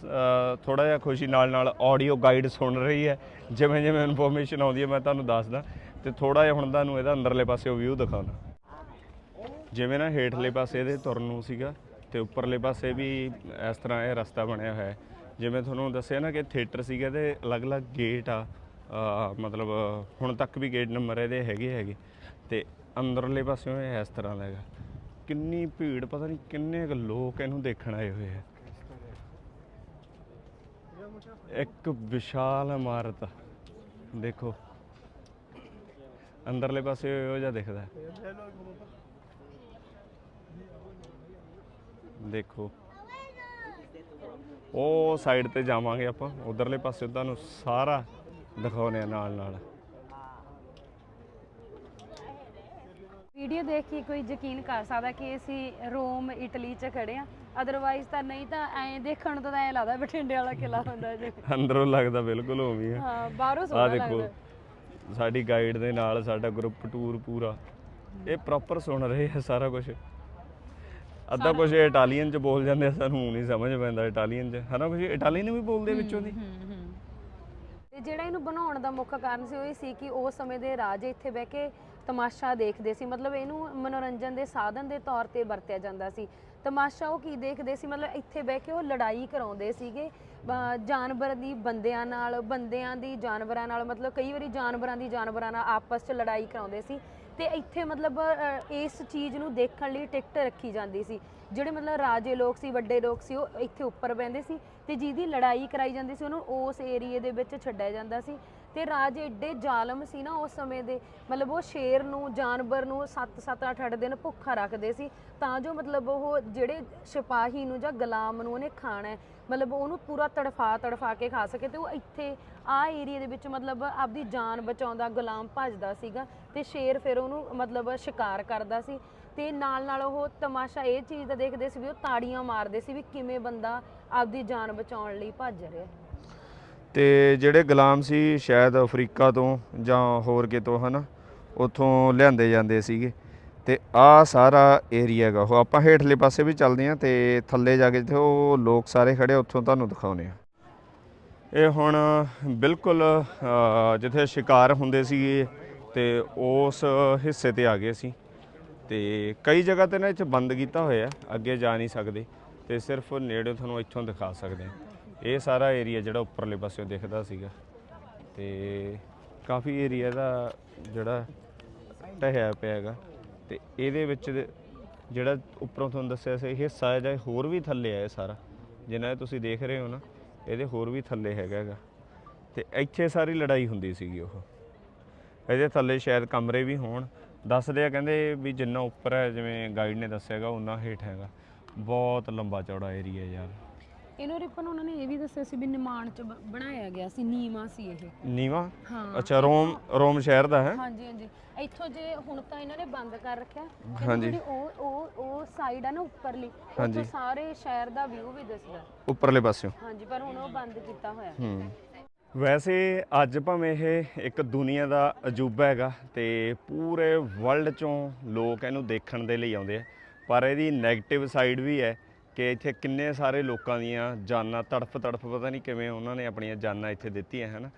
ਥੋੜਾ ਜਿਹਾ ਖੁਸ਼ੀ ਨਾਲ ਨਾਲ ਆਡੀਓ ਗਾਈਡ ਸੁਣ ਰਹੀ ਹੈ। ਜਿਵੇਂ ਜਿਵੇਂ ਇਨਫੋਰਮੇਸ਼ਨ ਆਉਂਦੀ ਹੈ, ਮੈਂ ਤੁਹਾਨੂੰ ਦੱਸਦਾ। ਤੇ ਥੋੜਾ ਜਿਹਾ ਹੁਣ ਤੁਹਾਨੂੰ ਇਹਦਾ ਅੰਦਰਲੇ ਪਾਸੇ ਵਿਊ ਦਿਖਾਉਣਾ ਜਿਵੇਂ ਨਾ ਹੇਠਲੇ ਪਾਸੇ ਇਹਦੇ ਤੁਰਨ ਨੂੰ ਸੀਗਾ, ਤੇ ਉੱਪਰਲੇ ਪਾਸੇ ਵੀ ਇਸ ਤਰ੍ਹਾਂ ਇਹ ਰਸਤਾ ਬਣਿਆ ਹੋਇਆ ਹੈ। ਜਿਵੇਂ ਤੁਹਾਨੂੰ ਦੱਸਿਆ ਨਾ ਕਿ ਥੀਏਟਰ ਸੀਗਾ ਤੇ ਅਲੱਗ-ਅਲੱਗ ਗੇਟ ਆ। ਮਤਲਬ, ਹੁਣ ਤੱਕ ਵੀ ਗੇਟ ਨੰਬਰ ਇਹਦੇ ਹੈਗੇ ਹੈਗੇ। ਤੇ ਅੰਦਰਲੇ ਪਾਸਿਓਂ ਇਹ ਇਸ ਤਰ੍ਹਾਂ ਦਾ ਹੈਗਾ। ਕਿੰਨੀ ਭੀੜ, ਪਤਾ ਨਹੀਂ ਕਿੰਨੇ ਕੁ ਲੋਕ ਇਹਨੂੰ ਦੇਖਣ ਆਏ ਹੋਏ ਆ। ਇੱਕ ਵਿਸ਼ਾਲ ਇਮਾਰਤ। ਆ। ਦੇਖੋ। ਅੰਦਰਲੇ ਪਾਸੇ ਉਹ ਜਿਹਾ ਦਿਖਦਾ। ਹੈ। ਦੇਖੋ। ਉਹ ਸਾਈਡ ਤੇ ਜਾਵਾਂਗੇ ਆਪਾਂ। ਉਧਰਲੇ ਪਾਸੇ ਤੁਹਾਨੂੰ ਸਾਰਾ ਦਿਖਾਉਨੇ ਆ ਨਾਲ ਨਾਲ। ਵੀਡੀਓ ਦੇਖ ਕੇ ਕੋਈ ਯਕੀਨ ਕਰ ਸਕਦਾ ਕਿ ਅਸੀਂ ਰੋਮ ਇਟਲੀ 'ਚ ਖੜੇ ਆ। ਅਦਰਵਾਈਜ਼ ਤਾਂ ਨਹੀਂ ਤਾਂ ਐਂ ਦੇਖਣ ਤੋਂ ਤਾਂ ਐਂ ਲੱਗਦਾ ਬਠਿੰਡੇ ਵਾਲਾ ਕਿਲਾ ਹੁੰਦਾ ਜੀ। ਅੰਦਰੋਂ ਲੱਗਦਾ ਬਿਲਕੁਲ ਉਵੇਂ ਹੀ ਆ। ਹਾਂ ਬਾਹਰੋਂ ਆ ਸੋਹਣਾ ਦੇਖੋ ਲੱਗਦਾ। ਸਾਡੀ ਗਾਈਡ ਦੇ ਨਾਲ ਸਾਡਾ ਗਰੁੱਪ ਟੂਰ ਪੂਰਾ। ਇਹ ਪ੍ਰੋਪਰ ਸੁਣ ਰਹੇ ਆ ਸਾਰਾ ਕੁਝ ਅੱਧਾ ਕੁਝ ਇਟਾਲੀਅਨ ਚ ਬੋਲ ਜਾਂਦੇ ਆ ਸਾਨੂੰ ਨਹੀਂ ਸਮਝ ਪੈਂਦਾ ਇਟਾਲੀਅਨ ਚ। ਹਨਾ ਕੁਝ ਇਟਾਲੀਅਨ ਵੀ ਬੋਲਦੇ ਵਿੱਚੋਂ ਦੀ। ਤੇ ਜਿਹੜਾ ਇਹਨੂੰ ਬਣਾਉਣ ਦਾ ਮੁੱਖ ਕਾਰਨ ਸੀ, ਉਹ ਇਹ ਸੀ ਕਿ ਉਸ ਸਮੇਂ ਦੇ ਰਾਜੇ ਇੱਥੇ ਬਹਿ ਕੇ ਤਮਾਸ਼ਾ ਦੇਖਦੇ ਸੀ। ਮਤਲਬ ਇਹਨੂੰ ਮਨੋਰੰਜਨ ਦੇ ਸਾਧਨ ਦੇ ਤੌਰ ਤੇ ਵਰਤਿਆ ਜਾਂਦਾ ਸੀ। ਤਮਾਸ਼ਾ ਉਹ ਕੀ ਦੇਖਦੇ ਸੀ? ਮਤਲਬ ਇੱਥੇ ਬਹਿ ਕੇ ਉਹ ਲੜਾਈ ਕਰਾਉਂਦੇ ਸੀਗੇ। ਜਾਨਵਰ ਦੀ ਬੰਦਿਆਂ ਨਾਲ, ਬੰਦਿਆਂ ਦੀ ਜਾਨਵਰਾਂ ਨਾਲ, ਮਤਲਬ ਕਈ ਵਾਰੀ ਜਾਨਵਰਾਂ ਦੀ ਜਾਨਵਰਾਂ ਨਾਲ ਆਪਸ 'ਚ ਲੜਾਈ ਕਰਾਉਂਦੇ ਸੀ। ਤੇ ਇੱਥੇ ਮਤਲਬ ਅਹ, ਇਸ ਚੀਜ਼ ਨੂੰ ਦੇਖਣ ਲਈ ਟਿਕਟ ਰੱਖੀ ਜਾਂਦੀ ਸੀ। ਜਿਹੜੇ ਮਤਲਬ ਰਾਜੇ ਲੋਕ ਸੀ ਵੱਡੇ ਲੋਕ ਸੀ ਉਹ ਇੱਥੇ ਉੱਪਰ ਬਹਿੰਦੇ ਸੀ ਤੇ ਜਿਹਦੀ ਲੜਾਈ ਕਰਾਈ ਜਾਂਦੀ ਸੀ ਉਹਨੂੰ ਉਸ ਏਰੀਏ ਦੇ ਵਿੱਚ ਛੱਡਿਆ ਜਾਂਦਾ ਸੀ। ਤੇ ਰਾਜੇ ਏਡੇ ਜ਼ਾਲਮ ਸੀ ਨਾ ਉਸ ਸਮੇਂ ਦੇ ਮਤਲਬ ਉਹ ਸ਼ੇਰ ਨੂੰ ਜਾਨਵਰ ਨੂੰ 7 7 8 8 ਦਿਨ ਭੁੱਖਾ ਰੱਖਦੇ ਸੀ। ਤਾਂ ਜੋ ਮਤਲਬ ਉਹ ਜਿਹੜੇ ਸਿਪਾਹੀ ਨੂੰ ਜਾਂ ਗੁਲਾਮ ਨੂੰ ਉਹਨੇ ਖਾਣਾ ਹੈ ਮਤਲਬ ਉਹਨੂੰ ਪੂਰਾ ਤੜਫਾ ਤੜਫਾ ਕੇ ਖਾ ਸਕੇ ਤੇ ਉਹ ਇੱਥੇ ਆ ਏਰੀਏ ਦੇ ਵਿੱਚ ਮਤਲਬ ਆਪਦੀ ਜਾਨ ਬਚਾਉਂਦਾ, ਗੁਲਾਮ ਭੱਜਦਾ ਸੀਗਾ ਤੇ ਸ਼ੇਰ ਫਿਰ ਉਹਨੂੰ ਮਤਲਬ ਸ਼ਿਕਾਰ ਕਰਦਾ ਸੀ ਤੇ ਨਾਲ ਨਾਲ ਉਹ ਤਮਾਸ਼ਾ ਇਹ ਚੀਜ਼ ਦਾ ਦੇਖਦੇ ਸੀ ਵੀ ਉਹ ਤਾੜੀਆਂ ਮਾਰਦੇ ਸੀ ਵੀ ਕਿਵੇਂ ਬੰਦਾ ਆਪਦੀ ਜਾਨ ਬਚਾਉਣ ਲਈ ਭੱਜ ਰਿਹਾ ਤੇ ਜਿਹੜੇ ਗੁਲਾਮ ਸੀ ਸ਼ਾਇਦ ਅਫਰੀਕਾ ਤੋਂ ਜਾਂ ਹੋਰ ਕਿਤੋਂ ਹਨਾ, ਉੱਥੋਂ ਲਿਆਂਦੇ ਜਾਂਦੇ ਸੀਗੇ। ਤੇ ਆ ਸਾਰਾ ਏਰੀਆ ਹੈਗਾ ਉਹ। ਆਪਾਂ ਹੇਠਲੇ ਪਾਸੇ ਵੀ ਚੱਲਦੇ ਆ ਤੇ ਥੱਲੇ ਜਾ ਕੇ ਜਿੱਥੇ ਉਹ ਲੋਕ ਸਾਰੇ ਖੜੇ, ਉੱਥੋਂ ਤੁਹਾਨੂੰ ਦਿਖਾਉਨੇ ਆ ਇਹ ਹੁਣ ਬਿਲਕੁਲ ਜਿੱਥੇ ਸ਼ਿਕਾਰ ਹੁੰਦੇ ਸੀਗੇ ਤੇ ਉਸ ਹਿੱਸੇ ਤੇ ਆ ਗਏ ਸੀ ਤੇ ਕਈ ਜਗ੍ਹਾ ਤੇ ਨਾ ਇੱਥੇ ਬੰਦ ਕੀਤਾ ਹੋਇਆ ਅੱਗੇ ਜਾ ਨਹੀਂ ਸਕਦੇ ਤੇ ਸਿਰਫ ਨੇੜੇ ਤੁਹਾਨੂੰ ਇੱਥੋਂ ਦਿਖਾ ਸਕਦੇ ਹਾਂ। ਇਹ ਸਾਰਾ ਏਰੀਆ ਜਿਹੜਾ ਉੱਪਰਲੇ ਪਾਸਿਓਂ ਦਿਖਦਾ ਸੀਗਾ। ਤੇ ਕਾਫੀ ਏਰੀਆ ਦਾ ਜਿਹੜਾ ਢਹਿਆ ਪਿਆ ਹੈਗਾ। ਤੇ ਇਹਦੇ ਵਿੱਚ ਦੇ- ਜਿਹੜਾ ਉੱਪਰੋਂ ਤੁਹਾਨੂੰ ਦੱਸਿਆ ਸੀ, ਇਹ ਹਿੱਸਾ ਹੈ ਜਾਂ ਹੋਰ ਵੀ ਥੱਲੇ ਹੈ ਇਹ ਸਾਰਾ। ਜਿੰਨਾ ਇਹ ਤੁਸੀਂ ਦੇਖ ਰਹੇ ਹੋ ਨਾ, ਇਹਦੇ ਹੋਰ ਵੀ ਥੱਲੇ ਹੈਗਾ ਹੈਗਾ। ਤੇ ਇੱਥੇ ਸਾਰੀ ਲੜਾਈ ਹੁੰਦੀ ਸੀਗੀ ਉਹ। ਇਹਦੇ ਥੱਲੇ ਸ਼ਾਇਦ ਕਮਰੇ ਵੀ ਹੋਣ। ਦੱਸਦੇ ਆ, ਕਹਿੰਦੇ ਵੀ ਜਿੰਨਾ ਉੱਪਰ ਹੈ, ਜਿਵੇਂ ਗਾਈਡ ਨੇ ਦੱਸਿਆਗਾ ਉਨਾ ਹੇਠ ਹੈਗਾ। ਬਹੁਤ ਲੰਬਾ ਚੌੜਾ ਏਰੀਆ ਯਾਰ। ਇਹਨੂੰ ਰਿਪਨ ਉਹਨਾਂ ਨੇ ਇਹ ਵੀ ਦੱਸਿਆ ਸੀ ਵੀ ਨਿਮਾਣ ਚ ਬ- ਬਣਾਇਆ ਗਿਆ ਸੀ ਨੀਵਾ ਸੀ ਇਹ। ਨੀਵਾ? ਹਾਂ। ਅੱਛਾ ਰੋਮ ਰੋਮ ਸ਼ਹਿਰ ਦਾ ਹੈ? ਹਾਂਜੀ ਹਾਂਜੀ। ਇੱਥੋਂ ਜੇ ਹੁਣ ਤਾਂ ਇਹਨਾਂ ਨੇ ਬੰਦ ਕਰ ਰੱਖਿਆ। ਹਾਂਜੀ। ਜਿਹੜੀ ਉਹ ਉਹ ਉਹ ਸਾਈਡ ਆ ਨਾ ਉੱਪਰਲੀ ਹਾਂਜੀ। ਉੱਥੋਂ ਸਾਰੇ ਸ਼ਹਿਰ ਦਾ ਵਿਊ ਵੀ ਦਿਸਦਾ। ਉੱਪਰਲੇ ਪਾਸਿਓਂ। ਹਾਂਜੀ ਪਰ ਹੁਣ ਉਹ ਬੰਦ ਕੀਤਾ ਹੋਇਆ। ਹੂੰ। ਵੈਸੇ ਅੱਜ ਭਾਵੇਂ ਇਹ ਇੱਕ ਦੁਨੀਆ ਦਾ ਅਜੂਬਾ ਹੈਗਾ ਤੇ ਪੂਰੇ ਵਰਲਡ ਚੋਂ ਲੋਕ ਇਹਨੂੰ ਦੇਖਣ ਦੇ ਲਈ ਆਉਂਦੇ ਆ। ਪਰ ਇਹਦੀ 네ਗੇਟਿਵ ਸਾਈਡ ਵੀ ਹੈ। ਕਿ ਇੱਥੇ ਕਿੰਨੇ ਸਾਰੇ ਲੋਕਾਂ ਦੀਆਂ ਜਾਨਾਂ, ਤੜਫ ਤੜਫ ਪਤਾ ਨਹੀਂ ਕਿਵੇਂ ਉਹਨਾਂ ਨੇ ਆਪਣੀਆਂ ਜਾਨਾਂ ਇੱਥੇ ਦਿੱਤੀਆਂ, ਹਨ?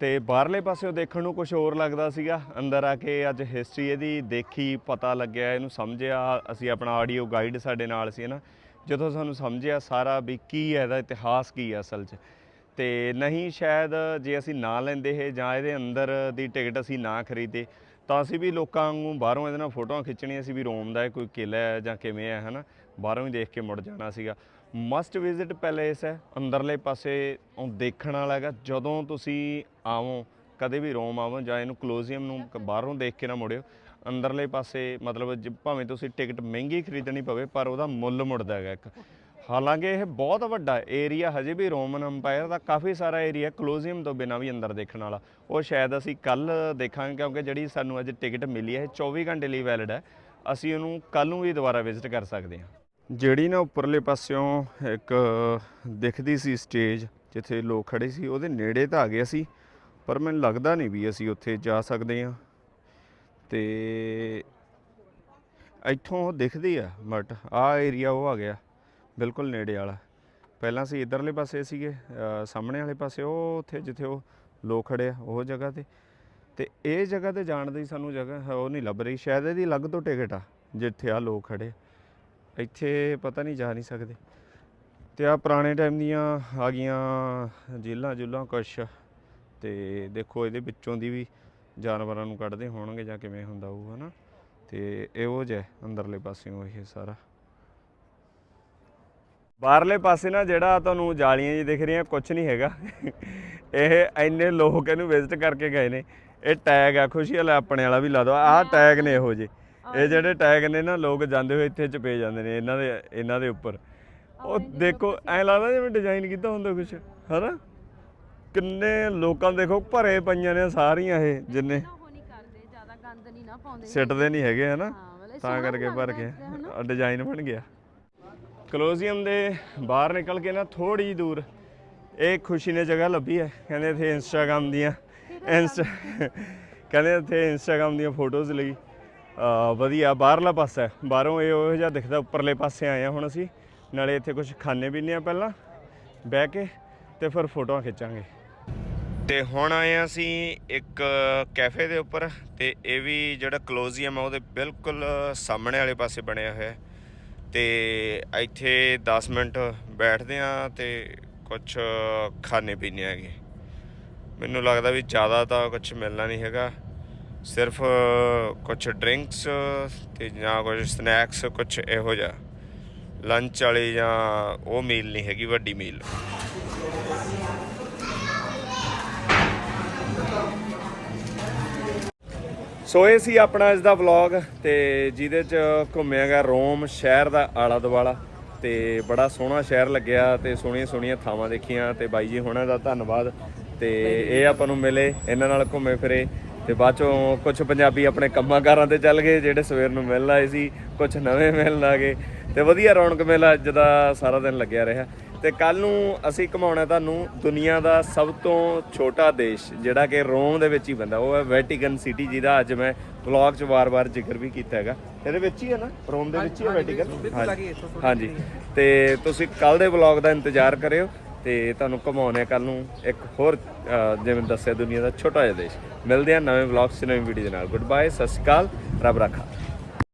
ਤੇ ਬਾਹਰਲੇ ਪਾਸਿਓਂ ਦੇਖਣ ਨੂੰ ਕੁਝ ਹੋਰ ਲੱਗਦਾ ਸੀਗਾ, ਅੰਦਰ ਆ ਕੇ ਅੱਜ ਹਿਸਟਰੀ ਇਹਦੀ ਦੇਖੀ, ਪਤਾ ਲੱਗਿਆ, ਇਹਨੂੰ ਸਮਝਿਆ, ਅਸੀਂ ਆਪਣਾ ਆਡੀਓ ਗਾਈਡ ਸਾਡੇ ਨਾਲ ਸੀ ਨਾ ਜਦੋਂ ਸਾਨੂੰ ਸਮਝਿਆ ਸਾਰਾ ਵੀ ਕੀ ਹੈ, ਇਹਦਾ ਇਤਿਹਾਸ ਕੀ ਹੈ ਅਸਲ 'ਚ? ਤੇ ਨਹੀਂ, ਸ਼ਾਇਦ ਜੇ ਅਸੀਂ ਨਾ ਲੈਂਦੇ ਇਹ ਜਾਂ ਇਹਦੇ ਅੰਦਰ ਦੀ ਟਿਕਟ ਅਸੀਂ ਨਾ ਖਰੀਦੇ ਤਾਂ ਅਸੀਂ ਵੀ ਲੋਕਾਂ ਨੂੰ ਬਾਹਰੋਂ ਇਹਦੇ ਨਾਲ ਫੋਟੋਆਂ ਖਿੱਚਣੀਆਂ ਸੀ ਵੀ ਰੋਮ ਦਾ ਇਹ ਕੋਈ ਕਿਲਾ ਹੈ ਜਾਂ ਕਿਵੇਂ ਹੈ, ਹਨਾ? ਬਾਹਰੋਂ ਹੀ ਦੇਖ ਕੇ ਮੁੜ ਜਾਣਾ ਸੀਗਾ। ਮਸਟ ਵਿਜ਼ਿਟ ਪੈਲੇਸ ਹੈ, ਅੰਦਰਲੇ ਪਾਸੇ ਉਹ ਦੇਖਣ ਵਾਲਾ ਹੈਗਾ। ਜਦੋਂ ਤੁਸੀਂ ਆਵੋ, ਕਦੇ ਵੀ ਰੋਮ ਆਵੋ ਜਾਂ ਇਹਨੂੰ ਕਲੋਜ਼ੀਅਮ ਨੂੰ ਕ- ਬਾਹਰੋਂ ਦੇਖ ਕੇ ਨਾ ਮੁੜਿਓ, ਅੰਦਰਲੇ ਪਾਸੇ ਮਤਲਬ ਜ- ਭਾਵੇਂ ਤੁਸੀਂ ਟਿਕਟ ਮਹਿੰਗੀ ਖਰੀਦਣੀ ਪਵੇ, ਪਰ ਉਹਦਾ ਮੁੱਲ ਮੁੜਦਾ ਹੈਗਾ ਇੱਕ। ਹਾਲਾਂਕਿ ਇਹ ਬਹੁਤ ਵੱਡਾ ਏਰੀਆ ਹਜੇ ਵੀ ਰੋਮਨ ਅੰਪਾਇਰ ਦਾ ਕਾਫੀ ਸਾਰਾ ਏਰੀਆ ਕਲੋਜ਼ੀਅਮ ਤੋਂ ਬਿਨਾਂ ਵੀ ਅੰਦਰ ਦੇਖਣ ਵਾਲਾ। ਉਹ ਸ਼ਾਇਦ ਅਸੀਂ ਕੱਲ ਦੇਖਾਂਗੇ, ਕਿਉਂਕਿ ਜਿਹੜੀ ਸਾਨੂੰ ਅੱਜ ਟਿਕਟ ਮਿਲੀ ਹੈ, ਇਹ 24 ਘੰਟੇ ਲਈ ਵੈਲਿਡ ਹੈ। ਅਸੀਂ ਉਹਨੂੰ ਕੱਲ ਨੂੰ ਵੀ ਦੁਬਾਰਾ ਵਿਜ਼ਿਟ ਕਰ ਸਕਦੇ ਹਾਂ। ਜਿਹੜੀ ਨਾ ਉੱਪਰਲੇ ਪਾਸਿਓਂ ਇੱਕ ਦਿਖਦੀ ਸੀ ਸਟੇਜ ਜਿੱਥੇ ਲੋਕ ਖੜੇ ਸੀ, ਉਹਦੇ ਨੇੜੇ ਤਾਂ ਆ ਗਏ ਅਸੀਂ, ਪਰ ਮੈਨੂੰ ਲੱਗਦਾ ਨਹੀਂ ਵੀ ਅਸੀਂ ਉੱਥੇ ਜਾ ਸਕਦੇ ਹਾਂ। ਤੇ ਇੱਥੋਂ ਉਹ ਦਿਖਦੀ ਆ ਬਟ ਆ ਏਰੀਆ ਉਹ ਆ ਗਿਆ। ਬਿਲਕੁਲ ਨੇੜੇ ਵਾਲਾ। ਪਹਿਲਾਂ ਅਸੀਂ ਇਧਰਲੇ ਪਾਸੇ ਸੀਗੇ ਸਾਹਮਣੇ ਵਾਲੇ ਪਾਸੇ, ਉਹ ਉੱਥੇ ਜਿੱਥੇ ਉਹ ਲੋਕ ਖੜੇ ਆ, ਉਹ ਜਗ੍ਹਾ ਤੇ। ਤੇ ਇਹ ਜਗ੍ਹਾ ਤੇ ਜਾਣ ਦੀ ਸਾਨੂੰ ਜਗ੍ਹਾ ਉਹ ਨਹੀਂ ਲੱਭ ਰਹੀ, ਸ਼ਾਇਦ ਇਹਦੀ ਅਲੱਗ ਤੋਂ ਟਿਕਟ ਆ, ਜਿੱਥੇ ਆ ਲੋਕ ਖੜੇ ਇੱਥੇ ਪਤਾ ਨਹੀਂ ਜਾ ਨਹੀਂ ਸਕਦੇ। ਤੇ ਆ ਪੁਰਾਣੇ ਟਾਈਮ ਦੀਆਂ ਆ ਗਈਆਂ ਜੇਲਾਂ ਜੁਲਾਂ ਕੁਛ। ਤੇ ਦੇਖੋ ਇਹਦੇ ਵਿੱਚੋਂ ਦੀ ਵੀ ਜਾਨਵਰਾਂ ਨੂੰ ਕੱਢਦੇ ਹੋਣਗੇ ਜਾਂ ਕਿਵੇਂ ਹੁੰਦਾ ਹੋਊ, ਹਨਾ? ਤੇ ਇਹ ਉਹ ਜਿਹਾ ਅੰਦਰਲੇ ਪਾਸਿਓਂ ਇਹ ਸਾਰਾ। ਬਾਹਰਲੇ ਪਾਸੇ ਨਾ ਜਿਹੜਾ ਤੁਹਾਨੂੰ ਜਾਲੀਆਂ ਜੀ ਦਿਖ ਰਹੀਆਂ ਕੁਝ ਨਹੀਂ ਹੈਗਾ। ਇਹ ਇੰਨੇ ਲੋਕ ਇਹਨੂੰ ਵਿਜ਼ਿਟ ਕਰਕੇ ਗਏ ਨੇ। ਇਹ ਟੈਗ ਆ ਖੁਸ਼ੀ ਵਾਲਾ ਆਪਣੇ ਵਾਲਾ ਵੀ ਲਾ ਦੋ ਆਹ ਟੈਗ ਨੇ ਇਹੋ ਜੇ ਇਹ ਜਿਹੜੇ ਟੈਗ ਨੇ ਨਾ ਲੋਕ ਜਾਂਦੇ ਹੋਏ ਇੱਥੇ ਚਪੇ ਜਾਂਦੇ ਨੇ ਇਹਨਾਂ ਦੇ ਇਹਨਾਂ ਦੇ ਉੱਪਰ। ਉਹ ਦੇਖੋ ਐ ਲੱਗਦਾ ਜਿਵੇਂ ਡਿਜ਼ਾਈਨ ਕੀਤਾ ਹੁੰਦਾ ਕੁਝ ਹਨਾ? ਕਿੰਨੇ ਲੋਕਾਂ ਦੇਖੋ ਭਰੇ ਪਈਆਂ ਨੇ ਸਾਰੀਆਂ ਇਹ ਜਿੰਨੇ। ਸਿੱਟਦੇ ਨਹੀਂ ਹੈਗੇ ਹਨਾ? ਤਾਂ ਕਰਕੇ ਭਰ ਕੇ। ਡਿਜ਼ਾਈਨ ਬਣ ਗਿਆ। ਕਲੋਜ਼ੀਅਮ ਦੇ ਬਾਹਰ ਨਿਕਲ ਕੇ ਨਾ ਥੋੜੀ ਜਿਹੀ ਦੂਰ, ਇਹ ਖੁਸ਼ੀ ਨੇ ਜਗ੍ਹਾ ਲੱਭੀ ਹੈ। ਕਹਿੰਦੇ ਇੱਥੇ ਇੰਸਟਾਗ੍ਰam ਦੀਆਂ ਇੰਸਟਾ ਕਹਿੰਦੇ ਇੱਥੇ ਇੰਸਟਾਗ੍ਰam ਦੀਆਂ ਫੋਟੋਜ਼ ਲਈ ਵਧੀਆ ਬਾਹਰਲਾ ਪਾਸਾ ਬਾਹਰੋਂ ਇਹ ਉਹ ਜਿਹਾ ਦਿਖਦਾ, ਉੱਪਰਲੇ ਪਾਸੇ ਆਏ ਆ ਹੁਣ ਅਸੀਂ। ਨਾਲੇ ਇੱਥੇ ਕੁਝ ਖਾਣੇ ਪੀਣੇ ਆ ਪਹਿਲਾਂ, ਬਹਿ ਕੇ ਤੇ ਫਿਰ ਫੋਟੋਆਂ ਖਿੱਚਾਂਗੇ। ਤੇ ਹੁਣ ਆਏ ਆ ਅਸੀਂ ਇੱਕ ਕੈਫੇ ਦੇ ਉੱਪਰ, ਤੇ ਇਹ ਵੀ ਜਿਹੜਾ ਕਲੋਜ਼ੀਅਮ ਆ, ਉਹਦੇ ਬਿਲਕੁਲ ਸਾਹਮਣੇ ਵਾਲੇ ਪਾਸੇ ਬਣਿਆ ਹੋਇਆ ਹੈ। ਤੇ ਇੱਥੇ 10 ਮਿੰਟ ਬੈਠਦੇ ਆ ਤੇ ਕੁਝ ਖਾਣੇ ਪੀਣੇ ਹੈਗੇ। ਮੈਨੂੰ ਲੱਗਦਾ ਵੀ ਜ਼ਿਆਦਾ ਤਾਂ ਕੁਝ ਮਿਲਣਾ ਨਹੀਂ ਹੈਗਾ। ਸਿਰਫ ਕੁਝ ਡਰਿੰਕਸ ਤੇ ਜਾਂ ਕੁਝ ਸਨੈਕਸ ਕੁਝ ਇਹੋ ਜਿਹਾ। ਲੰਚ ਵਾਲੀ ਜਾਂ ਉਹ ਮੀਲ ਨਹੀਂ ਹੈਗੀ, ਵੱਡੀ ਮੀਲ ਸੋ ਇਹ ਸੀ ਆਪਣਾ ਅੱਜ ਦਾ ਵਲੌਗ ਤੇ ਜਿਹਦੇ ਚ ਘੁੰਮਿਆਗਾ ਰੋਮ, ਸ਼ਹਿਰ ਦਾ ਆਲਾ ਦੁਆਲਾ ਤੇ ਬੜਾ ਸੋਹਣਾ ਸ਼ਹਿਰ ਲੱਗਿਆ ਤੇ ਸੋਹਣੀਆਂ ਸੋਹਣੀਆਂ ਥਾਵਾਂ ਦੇਖੀਆਂ ਤੇ ਬਾਈ ਜੀ ਹੁਣਾਂ ਦਾ ਧੰਨਵਾਦ ਤੇ ਇਹ ਆਪਾਂ ਨੂੰ ਮਿਲੇ, ਇਹਨਾਂ ਨਾਲ ਘੁੰਮੇ ਫਿਰੇ ਤੇ ਬਾਅਦ ਚੋਂ ਕੁਝ ਪੰਜਾਬੀ ਆਪਣੇ ਕੰਮਾਂ ਕਾਰਾਂ ਤੇ ਚੱਲ ਗਏ ਜਿਹੜੇ ਸਵੇਰ ਨੂੰ ਮਿਲਣ ਆਏ ਸੀ ਕੁਝ ਨਵੇਂ ਮਿਲਣ ਆ ਗਏ ਤੇ ਵਧੀਆ ਰੌਣਕ ਮੇਲਾ ਅੱਜ ਦਾ ਸਾਰਾ ਦਿਨ ਲੱਗਿਆ ਰਿਹਾ। ਤੇ ਕੱਲ ਨੂੰ ਅਸੀਂ ਘਮਾਉਣਾ ਤੁਹਾਨੂੰ ਦੁਨੀਆ ਦਾ ਸਭ ਤੋਂ ਛੋਟਾ ਦੇਸ਼ ਜਿਹੜਾ ਕਿ ਰੋਮ ਦੇ ਵਿੱਚ ਹੀ ਪੈਂਦਾ ਉਹ ਹੈ ਵੈਟੀਕਨ ਸਿਟੀ ਜਿਹਦਾ ਅੱਜ ਮੈਂ ਵਲੌਗ 'ਚ ਵਾਰ-ਵਾਰ ਜ਼ਿਕਰ ਵੀ ਕੀਤਾ ਹੈਗਾ। ਇਹਦੇ ਵਿੱਚ ਹੀ ਹੈ ਨਾ? ਰੋਮ ਦੇ ਵਿੱਚ ਹੀ ਹੈ ਵੈਟੀਕਨ ਹਾਂਜੀ ਤੇ ਤੁਸੀਂ ਕੱਲ ਦੇ ਵਲੌਗ ਦਾ ਇੰਤਜ਼ਾਰ ਕਰਿਓ ਤੇ ਤੁਹਾਨੂੰ ਘਮਾਉਣੇ ਕੱਲ ਨੂੰ ਇੱਕ ਹੋਰ ਜਿਵੇਂ ਦੱਸਿਆ ਦੁਨੀਆ ਦਾ ਛੋਟਾ ਜਿਹਾ ਦੇਸ਼। ਮਿਲਦੇ ਆ ਨਵੇਂ ਵਲੌਗ 'ਚ ਨਵੀਂ ਵੀਡੀਓ ਦੇ ਨਾਲ। ਗੁੱਡ ਬਾਏ ਅਕਾਲ ਰੱਬ ਰੱਖਾ।